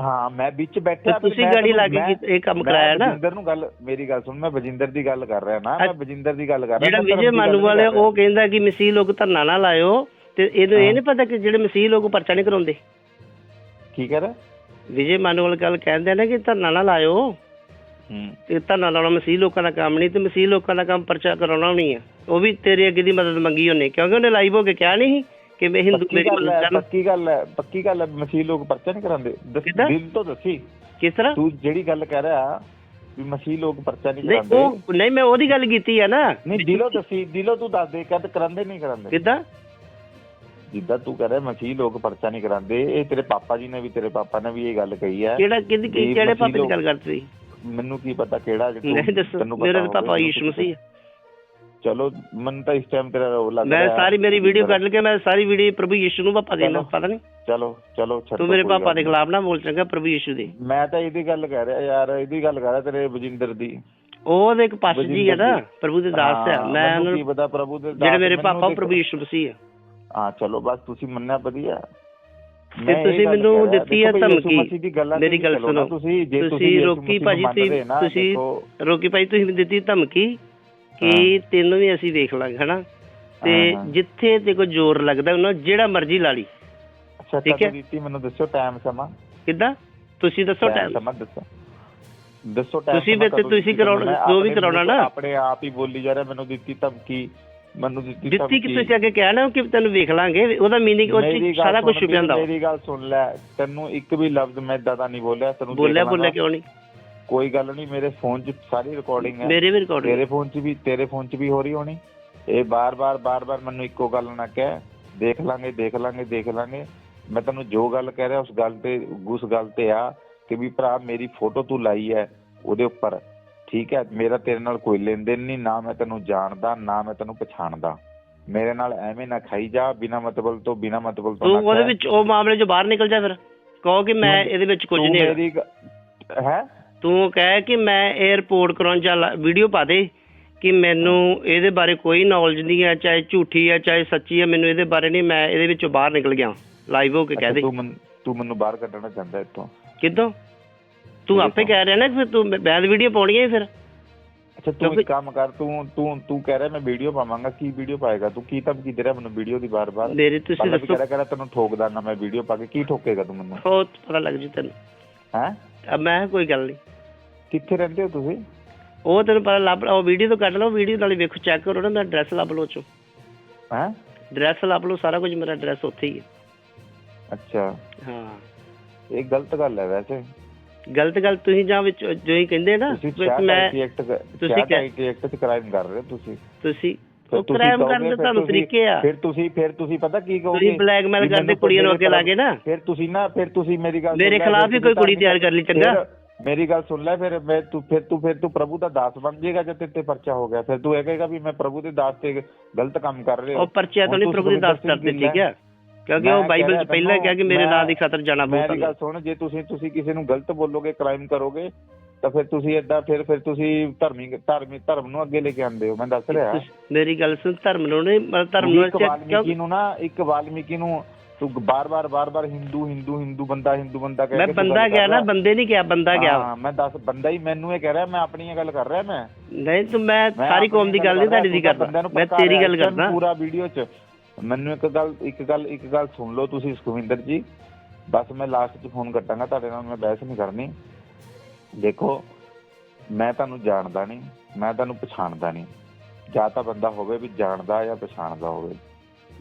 ਹਾਂ ਮੈਂ ਵਿੱਚ ਤੇ ਬੈਠਿਆ ਤੁਸੀਂ ਗਾੜੀ ਲਾ ਕੇ ਇਹ ਕੰਮ ਕਰਾਇਆ ਨਾ ਬਜਿੰਦਰ ਨੂੰ ਗੱਲ ਮੇਰੀ ਗੱਲ ਸੁਣ ਮੈਂ ਬਜਿੰਦਰ ਦੀ ਗੱਲ ਕਰ ਰਿਹਾ ਨਾ ਮੈਂ ਬਜਿੰਦਰ ਦੀ ਗੱਲ ਕਰ ਰਿਹਾ ਜਿਹੜਾ ਵਿਜੇ ਕਰ ਰਿਹਾ। ਉਹ ਕਹਿੰਦਾ ਕਿ ਮਸੀਹ ਲੋਕ ਧਰਨਾ ਨਾ ਲਾਇਓ ਤੇ ਇਹਨੂੰ ਇਹ। ਨਹੀਂ ਪਤਾ ਕਿ ਜਿਹੜੇ ਮਸੀਹ ਲੋਕ ਪਰਚਾ ਨਹੀਂ ਕਰਾਉਂਦੇ। ਕੀ ਕਹਿ ਰਿਹਾ? ਵਿਜੇ ਮਾਨੂਵਾਲ ਗੱਲ ਕਹਿੰਦੇ ਨੇ ਕਿ ਧਰਨਾ ਨਾ ਲਾਇਓ। ਹੂੰ। ਤੇ ਧਰਨਾ ਲਾਉਣਾ ਮਸੀਹ ਲੋਕਾਂ ਦਾ ਕੰਮ ਨਹੀਂ ਤੇ ਮਸੀਹ ਲੋਕਾਂ ਦਾ ਕੰਮ ਪਰਚਾ ਕਰਾਉਣਾ ਨਹੀਂ ਹੈ ਉਹ ਵੀ ਤੇਰੇ ਅੱਗੇ ਦੀ ਮਦਦ ਮੰਗੀ ਉਹਨੇ। ਕਿਉਂਕਿ ਉਹਨੇ ਲਾਈਵ ਹੋ ਕੇ ਕਿਹਾ ਨਹੀਂ ਕਿ ਮੈਂ ਹਿੰਦੂ ਮੇਰੀ ਗੱਲ ਮਦਦ ਪੱਕੀ ਗੱਲ ਹੈ ਪੱਕੀ ਗੱਲ ਹੈ ਮਸੀਹ ਲੋਕ ਪਰਚਾ ਨਹੀਂ ਕਰਾਉਂਦੇ? ਦਿਲ ਤੋਂ ਦੱਸੀ। ਕਿਸ ਤਰ੍ਹਾਂ? ਤੂੰ ਜਿਹੜੀ ਗੱਲ ਕਹਿ ਰਿਹਾ ਵੀ ਮਸੀਹ ਲੋਕ ਪਰਚਾ ਨਹੀਂ ਨਹੀਂ ਕਰਾਉਂਦੇ। ਉਹ ਨਹੀਂ ਮੈਂ ਉਹਦੀ ਗੱਲ ਕੀਤੀ ਹੈ ਨਾ। ਨਹੀਂ ਦਿਲੋਂ ਦੱਸੀ ਦਿਲੋਂ ਤੂੰ ਦੱਸ ਦੇ ਕਦ ਕਰਾਉਂਦੇ ਨਹੀਂ ਕਰਾਉਂਦੇ। ਕਿੱਦਾਂ? ਜਿੱਦਾਂ ਤੂੰ ਕਹਿ ਰਿਹਾ ਮਸੀਹ ਲੋਕ ਪਰਚਾ ਨਹੀਂ ਕਰਾਉਂਦੇ ਇਹ ਤੇਰੇ ਪਾਪਾ ਜੀ ਨੇ ਵੀ ਤੇਰੇ ਪਾਪਾ ਨੇ ਵੀ ਇਹ ਗੱਲ ਕਹੀ ਹੈ ਕਿਹੜਾ ਕਿਹਦੀ ਵੀ ਕਿਹੜੇ ਪਾਪੇ ਦੀ ਗੱਲ ਕਰਦੀ ਮੈਨੂੰ ਕੀ ਪਤਾ ਕਿਹੜਾ ਤੈਨੂੰ ਪਤਾ ਮੇਰੇ ਪਾਪਾ ਯੀਸ਼ੂ ਮਸੀਹ। ਚਲੋ ਮੈਨੂੰ ਤਾਂ ਇਸ ਟਾਈਮ ਤੇਰਾ ਰੋਲ ਲੱਗ ਮੈਂ ਸਾਰੀ ਮੇਰੀ ਵੀਡੀਓ ਕੱਢ ਕੇ ਮੈਂ ਸਾਰੀ ਵੀਡੀਓ ਪ੍ਰਭੂ ਯੀਸ਼ੂ ਨੂੰ ਪਾਪਾ ਦੇਣਾ। ਪਤਾ ਨਹੀਂ? ਚਲੋ ਚਲੋ ਛੱਡੋ ਤੂੰ ਮੇਰੇ ਪਾਪਾ ਦੇ। ਖਿਲਾਫ ਨਾ ਬੋਲ ਚੰਗਾ ਪ੍ਰਭੂ ਯੀਸ਼ੂ ਦੇ। ਮੈਂ ਤਾਂ ਇਹਦੀ ਗੱਲ ਕਰ ਰਿਹਾ ਯਾਰ ਇਹਦੀ ਗੱਲ ਕਰ ਰਿਹਾ ਤੇਰੇ ਬਜਿੰਦਰ ਦੀ। ਉਹ ਉਹਦੇ ਇੱਕ ਪਾਸ ਜੀ ਹੈ ਨਾ ਪ੍ਰਭੂ ਦੇ ਦਾਸ ਹੈ। ਮੈਂ ਉਹਨਾਂ ਕੀ ਪਤਾ ਪ੍ਰਭੂ ਦੇ ਦਾਸ ਜਿਹੜੇ ਮੇਰੇ ਪਾਪਾ। ਪ੍ਰਭੂ ਯੀਸ਼ੂ ਮਸੀਹ ਹੈ। ਹਾਂ ਚਲੋ ਬਸ ਤੁਸੀਂ ਮੰਨਿਆ ਵਧੀਆ। ਤੇ ਤੁਸੀਂ ਮੈਨੂੰ ਦਿੱਤੀ ਦੇਖੋ ਯਿਸੂ ਧਮਕੀ। ਮੇਰੀ ਗੱਲ ਸੁਣੋ। ਤੁਸੀਂ ਜੇ ਤੁਸੀਂ ਰੋਕੀ ਭਾਜੀ, ਤੁਸੀਂ- ਦੇਖੋ, ਰੋਕੀ ਭਾਈ ਤੁਸੀਂ ਮੈਨੂੰ ਦਿੱਤੀ ਧਮਕੀ ਕਿ ਤੈਨੂੰ ਵੀ ਅਸੀਂ ਵੇਖ ਲਾਂਗੇ ਹਨਾ? ਤੇ। ਜਿੱਥੇ ਤੇ ਕੋਈ ਜ਼ੋਰ ਲੱਗਦਾ ਉਹਨਾਂ ਜਿਹੜਾ ਮਰਜ਼ੀ ਲਾ ਲਈ। ਅੱਛਾ ਠੀਕ ਹੈ। ਦਿੱਤੀ ਮੈਨੂੰ ਦੱਸੋ ਟਾਈਮ ਸਮਾਂ। ਕਿੱਦਾਂ? ਤੁਸੀਂ ਦੱਸੋ ਟਾਈਮ ਸਮਾਂ ਦੱਸੋ। ਦੱਸੋ ਟਾਈਮ ਤੁਸੀਂ ਵਿੱਚ ਤੁਸੀਂ ਕਰਾਉਣਾ- ਜੋ ਵੀ ਕਰਾਉਣਾ ਨਾ। ਆਪਣੇ ਆਪ ਹੀ ਬੋਲੀ ਜਾ ਰਿਹਾ ਮੈਨੂੰ ਦਿੱਤੀ ਧਮਕੀ। ਮੈਨੂੰ ਦਿੱਤੀ ਦਿੱਤੀ ਕਿ ਤੁਸੀਂ ਅੱਗੇ ਕਿਹਾ ਕਿ ਤੈਨੂੰ ਵੇਖ ਲਾਂਗੇ। ਉਹਦਾ ਮੀਨਿੰਗ ਉਹ ਸਾਰਾ ਕੁਝ ਛੁਪਿਆ ਹੁੰਦਾ। ਮੇਰੀ ਗੱਲ ਸੁਣ ਲੈ ਤੈਨੂੰ ਇੱਕ ਵੀ ਲਫ਼ਜ਼ ਮੈਂ ਏਦਾਂ ਦਾ ਨਹੀਂ ਬੋਲਿਆ ਤੈਨੂੰ ਬੋਲਿਆ। ਬੋਲਿਆ ਕਿਉਂ ਨਹੀਂ? ਕੋਈ ਗੱਲ ਨਹੀਂ ਮੇਰੇ ਫੋਨ 'ਚ ਸਾਰੀ ਰਿਕਾਰਡਿੰਗ ਹੈ। ਮੇਰੇ ਵੀ ਰਿਕਾਰਡ ਤੇਰੇ ਫੋਨ 'ਚ ਵੀ ਤੇਰੇ ਫੋਨ 'ਚ ਵੀ ਹੋ ਰਹੀ ਹੋਣੀ। ਇਹ ਬਾਰ-ਬਾਰ ਬਾਰ-ਬਾਰ ਮੈਨੂੰ ਇੱਕੋ ਗੱਲ ਨਾ ਕਹਿ। ਦੇਖ ਲਾਂਗੇ ਦੇਖ ਲਾਂਗੇ ਦੇਖ ਲਾਂਗੇ। ਮੈਂ ਤੈਨੂੰ ਜੋ ਗੱਲ ਕਹਿ ਰਿਹਾ ਉਸ ਗੱਲ ਤੇ ਉਸ ਗੱਲ ਤੇ ਆ ਕਿ ਵੀ ਭਰਾ ਮੇਰੀ ਫੋਟੋ ਤੂੰ ਲਾਈ ਹੈ ਉਹਦੇ ਉੱਪਰ। ਠੀਕ ਹੈ ਮੇਰਾ ਤੇਰੇ ਨਾਲ ਕੋਈ ਲੈਣ ਦੇਣ ਨਹੀਂ ਨਾ ਮੈਂ ਤੈਨੂੰ ਜਾਣਦਾ ਨਾ ਮੈਂ ਤੈਨੂੰ ਪਛਾਣਦਾ। ਮੇਰੇ ਨਾਲ ਐਵੇਂ ਨਾ ਖਾਈ ਜਾ ਬਿਨਾ ਮਤਲਬ ਤੋਂ ਬਿਨਾ ਮਤਲਬ ਤੋਂ ਤੂੰ ਉਹਦੇ। ਵਿੱਚ ਉਹ ਮਾਮਲੇ 'ਚੋਂ ਬਾਹਰ ਨਿਕਲ ਜਾ ਫਿਰ। ਕਹੋ ਕਿ ਮੈਂ ਇਹਦੇ ਵਿੱਚ ਕੁਝ ਨਹੀਂ ਮੇਰੀ ਹੈ? ਤੂੰ ਕਹਿ ਕਿ ਮੈਂ ਇਹ ਰਿਪੋਰਟ ਕਰਾਉਣ ਜਾਂ ਵੀਡੀਓ ਪਾ ਦੇ ਕਿ ਮੈਨੂੰ ਇਹਦੇ ਬਾਰੇ ਕੋਈ ਨੌਲੇਜ ਨਹੀਂ ਹੈ ਚਾਹੇ ਝੂਠੀ ਹੈ ਚਾਹੇ ਸੱਚੀ ਹੈ ਮੈਨੂੰ ਇਹਦੇ ਬਾਰੇ ਨਹੀਂ ਮੈਂ ਇਹਦੇ ਵਿੱਚੋਂ ਬਾਹਰ ਨਿਕਲ ਗਿਆ। ਲਾਈਵ ਹੋ ਕੇ ਕਹਿ ਦੇ। ਤੂੰ ਮੈਨੂੰ ਤੂੰ ਮੈਨੂੰ ਬਾਹਰ ਕੱਢਣਾ ਚਾਹੁੰਦਾ ਇੱਥੋਂ। ਕਿੱਦੋਂ ਤੂੰ ਆਪੇ ਕਹਿ ਰਿਹਾ ਨਾ ਕਿ ਫਿਰ ਤੂੰ ਬੈਦ ਵੀਡੀਓ ਪਾਉਣੀ ਹੈ ਫਿਰ। ਅੱਛਾ ਤੂੰ ਇੱਕ ਕੰਮ ਕਰ ਤੂੰ ਤੂੰ ਤੂੰ ਕਹਿ ਰਿਹਾ ਮੈਂ ਵੀਡੀਓ ਪਾਵਾਂਗਾ ਕੀ ਵੀਡੀਓ ਪਾਏਗਾ? ਤੂੰ ਕੀ ਧਮਕੀ ਦੇ ਰਿਹਾ ਮੈਨੂੰ ਵੀਡੀਓ ਦੀ ਬਾਰ-ਬਾਰ ਮੇਰੇ ਤੁਸੀਂ ਦੱਸੋ। ਕਹਿ ਰਿਹਾ ਤੈਨੂੰ ਠੋਕ ਦਾਂਗਾ ਮੈਂ ਵੀਡੀਓ ਪਾ ਕੇ ਕੀ ਠੋਕੇਗਾ ਤੂੰ ਮੈਨੂੰ? ਬਹੁਤ ਪਤਾ ਲੱਗ ਜੂ ਤੈਨੂੰ। ਹੈ? ਅਬ ਮੈਂ ਕੋਈ ਗੱਲ ਨਹੀਂ। ਕਿੱਥੇ ਰਹਿੰਦੇ ਹੋ ਤੁਸੀਂ? ਉਹ ਤੈਨੂੰ ਪਤਾ ਲੱਭ ਉਹ ਵੀਡੀਓ ਤੋਂ ਕੱਢ ਲਓ ਵੀਡੀਓ ਨਾਲ ਹੀ ਵੇਖੋ ਚੈੱਕ ਕਰੋ ਨਾ ਮੇਰਾ ਐਡਰੈਸ ਲੱਭ ਲਓ ਚੋ। ਹੈ? ਐਡਰੈਸ ਲੱਭ ਲਓ ਸਾਰਾ ਕੁਝ ਮੇਰਾ ਐਡਰੈਸ ਉੱਥੇ ਹੀ ਹੈ। ਅੱਛਾ। ਹਾਂ। ਇਹ ਗਲਤ ਗੱਲ ਹੈ ਵੈਸੇ। ਗਲਤ ਗੱਲ ਤੁਸੀਂ ਜਾਂ ਵਿੱਚ ਜੋ ਹੀ ਕਹਿੰਦੇ ਨਾ ਤੁਸੀਂ ਮੈਂ ਤੁਸੀਂ ਕਹਿ- ਐਕਟ ਚ ਕ੍ਰਾਈਮ ਕਰ ਰਹੇ ਹੋ ਤੁਸੀਂ। ਤੁਸੀਂ ਉਹ ਕ੍ਰਾਈਮ ਕਰਨ ਦੇ ਤੁਹਾਨੂੰ ਤਰੀਕੇ ਆ। ਫਿਰ ਤੁਸੀਂ ਫਿਰ ਤੁਸੀਂ ਪਤਾ ਕੀ ਕਹੋਗੇ? ਤੁਸੀਂ ਬਲੈਕਮੇਲ ਕਰਦੇ ਕੁੜੀਆਂ ਨੂੰ ਅੱਗੇ ਲਾ ਕੇ ਨਾ। ਫਿਰ ਤੁਸੀਂ ਨਾ ਫਿਰ ਤੁਸੀਂ ਮੇਰੀ ਗੱਲ ਮੇਰੇ ਖਿਲਾਫ ਵੀ ਕੋਈ ਕੁੜੀ ਤਿਆਰ ਕਰ ਲਈ ਚੰਗਾ। ਮੇਰੀ ਗੱਲ ਸੁਣ ਲੈ ਫਿਰ ਮੈਂ ਤੂੰ ਫਿਰ ਤੂੰ ਫਿਰ ਤੂੰ ਪ੍ਰਭੂ ਦਾ ਦਾਸ ਬਣ ਜਾਏਗਾ ਜਦ ਤੇਰੇ ਤੇ ਪਰਚਾ ਹੋ ਗਿਆ। ਫਿਰ ਤੂੰ ਇਹ ਕਹੇਗਾ ਵੀ ਮੈਂ ਪ੍ਰਭੂ ਦੇ ਦਾਸ ਤੇ ਗਲਤ ਕੰਮ ਕਰ ਰਹੇ। ਹੋ ਉਹ ਪਰਚਿਆ ਤੋਂ ਨਹੀਂ ਤੂੰ ਪ੍ਰਭੂ ਦੀ ਦਾਸ ਕਰਦੇ ਠੀਕ ਹੈ। ਕਿਉਂਕਿ ਮੈਂ ਉਹ ਕਹਿ ਬਾਈਬਲ ਰਿਹਾ 'ਚ ਪਹਿਲਾਂ ਤੈਨੂੰ, ਕਿਹਾ ਕਿ ਮੇਰੇ ਮੈਂ- ਨਾਂ ਦੀ ਖਾਤਰ ਜਾਣਾ ਮੇਰੀ ਗੱਲ ਸੁਣ ਜੇ ਤੁਸੀਂ ਤੁਸੀਂ ਕਿਸੇ ਨੂੰ ਗਲਤ ਬੋਲੋਗੇ ਕ੍ਰਾਈਮ ਕਰੋਗੇ ਤਾਂ ਫਿਰ ਤੁਸੀਂ ਏਦਾਂ ਫਿਰ ਫਿਰ ਤੁਸੀਂ ਧਰਮੀ ਧਰਮੀ ਧਰਮ ਨੂੰ ਅੱਗੇ ਲੈ ਕੇ ਆਉਂਦੇ ਹੋ ਮੈਂ ਦੱਸ ਰਿਹਾ। ਮੇਰੀ ਗੱਲ ਸੁਣ ਧਰਮ ਨੂੰ ਨਹੀਂ ਮਤਲਬ ਧਰਮ ਨੂੰ ਇੱਕ ਵਾਲਮੀਕੀ ਨੂੰ ਨਾ ਇੱਕ ਵਾਲਮੀਕੀ ਨੂੰ ਤੂੰ ਬਾਰ-ਬਾਰ ਬਾਰ-ਬਾਰ ਹਿੰਦੂ ਹਿੰਦੂ ਹਿੰਦੂ ਬੰਦਾ ਹਿੰਦੂ ਬੰਦਾ ਕਹਿ ਮੈਂ ਕੇ ਤੂੰ ਬੰਦਾ ਗੱਲ ਗਿਆ ਕਰ ਨਾ ਰਿਹਾ। ਬੰਦੇ ਨਹੀਂ ਗਿਆ ਬੰਦਾ ਗਿਆ। ਹਾਂ ਮੈਂ ਦੱਸ ਬੰਦਾ ਹੀ ਮੈਨੂੰ ਇਹ ਕਹਿ ਰਿਹਾ ਮੈਂ ਆਪਣੀ ਇਹ ਗੱਲ ਕਰ ਰਿਹਾ ਮੈਂ। ਨਹੀਂ ਤੂੰ ਮੈਂ ਮੈਂ ਸਾਰੀ ਕੌਮ ਦੀ ਗੱਲ ਨਹੀਂ ਤੁਹਾਡੀ ਦੀ ਕਰਦਾ। ਬੰਦਿਆਂ ਨੂੰ ਮੈਂ ਤੇਰੀ ਰਿਹਾ, ਗੱਲ ਇਸ time ਕਰਦਾ। ਪੂਰਾ ਵੀਡੀਓ 'ਚ। ਮੈਨੂੰ ਇੱਕ ਗੱਲ ਇੱਕ ਗੱਲ ਇੱਕ ਗੱਲ ਸੁਣ ਲਓ ਤੁਸੀਂ ਸੁਖਵਿੰਦਰ ਜੀ। ਬਸ ਮੈਂ ਲਾਸਟ 'ਚ ਫੋਨ ਕੱਟਾਂਗਾ, ਤੁਹਾਡੇ ਨਾਲ ਮੈਂ ਬਹਿਸ ਨਹੀਂ ਕਰਨੀ। ਦੇਖੋ, ਮੈਂ ਤੁਹਾਨੂੰ ਜਾਣਦਾ ਨਹੀਂ, ਮੈਂ ਤੁਹਾਨੂੰ ਪਛਾਣਦਾ ਨਹੀਂ। ਜਾਂ ਤਾਂ ਬੰਦਾ ਹੋਵੇ ਵੀ ਜਾਣਦਾ ਜਾਂ ਪਛਾਣਦਾ ਹੋਵੇ।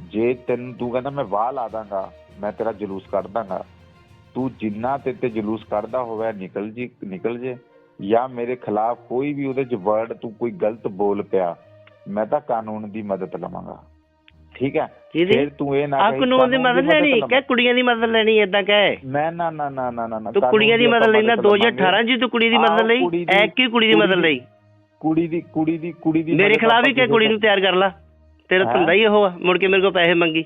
ਜੇ ਤੈਨੂੰ, ਤੂੰ ਕਹਿੰਦਾ ਮੈਂ ਵਾਹ ਲਾ ਦਾਂਗਾ, ਮੈਂ ਤੇਰਾ ਜਲੂਸ ਕੱਢ ਦਾਂਗਾ। ਤੂੰ ਜਿੰਨਾ ਤੇ ਤੇ ਜਲੂਸ ਕੱਢਦਾ ਹੋਵੇ ਨਿਕਲ ਜੀ, ਨਿਕਲ ਜੇ। ਜਾਂ ਮੇਰੇ ਖਿਲਾਫ ਕੋਈ ਵੀ ਉਹਦੇ ਚ ਵਰਡ ਤੂੰ ਕੋਈ ਗਲਤ ਬੋਲ ਪਿਆ, ਮੈਂ ਤਾਂ ਕਾਨੂੰਨ ਦੀ ਮਦਦ ਲਵਾਂਗਾ। ਠੀਕ ਹੈ? ਫਿਰ ਤੂੰ ਇਹ ਨਾ ਆ ਕਾਨੂੰਨ ਦੀ ਮਦਦ ਲੈਣੀ। ਕਿ ਕੁੜੀਆਂ ਦੀ ਮਦਦ ਲੈਣੀ ਏਦਾਂ ਕਹੇ ਮੈਂ ਨਾ ਨਾ ਨਾ ਨਾ ਨਾ ਤੂੰ ਕੁੜੀਆਂ ਦੀ ਮਦਦ ਲੈਣਾ ਮਦਦ 2018 ਲਵਾਂਗੇ। ਜੀ ਤੂੰ ਕੁੜੀ ਦੀ ਮਦਦ ਲਈ ਐ ਕੀ ਕੁੜੀ ਦੀ ਮਦਦ ਲਈ ਕੁੜੀ ਦੀ ਕੁੜੀ ਦੀ ਕੁੜੀ ਦੀ ਮੇਰੇ ਖਿਲਾਫ ਹੀ ਕਿ ਕੁੜੀ ਨੂੰ ਤਿਆਰ ਕਰ ਲਾ ਤੇਰਾ? ਧੰਦਾ ਹੀ ਉਹ ਆ ਮੁੜ ਕੇ ਮੇਰੇ ਕੋਲ ਪੈਸੇ ਮੰਗੀ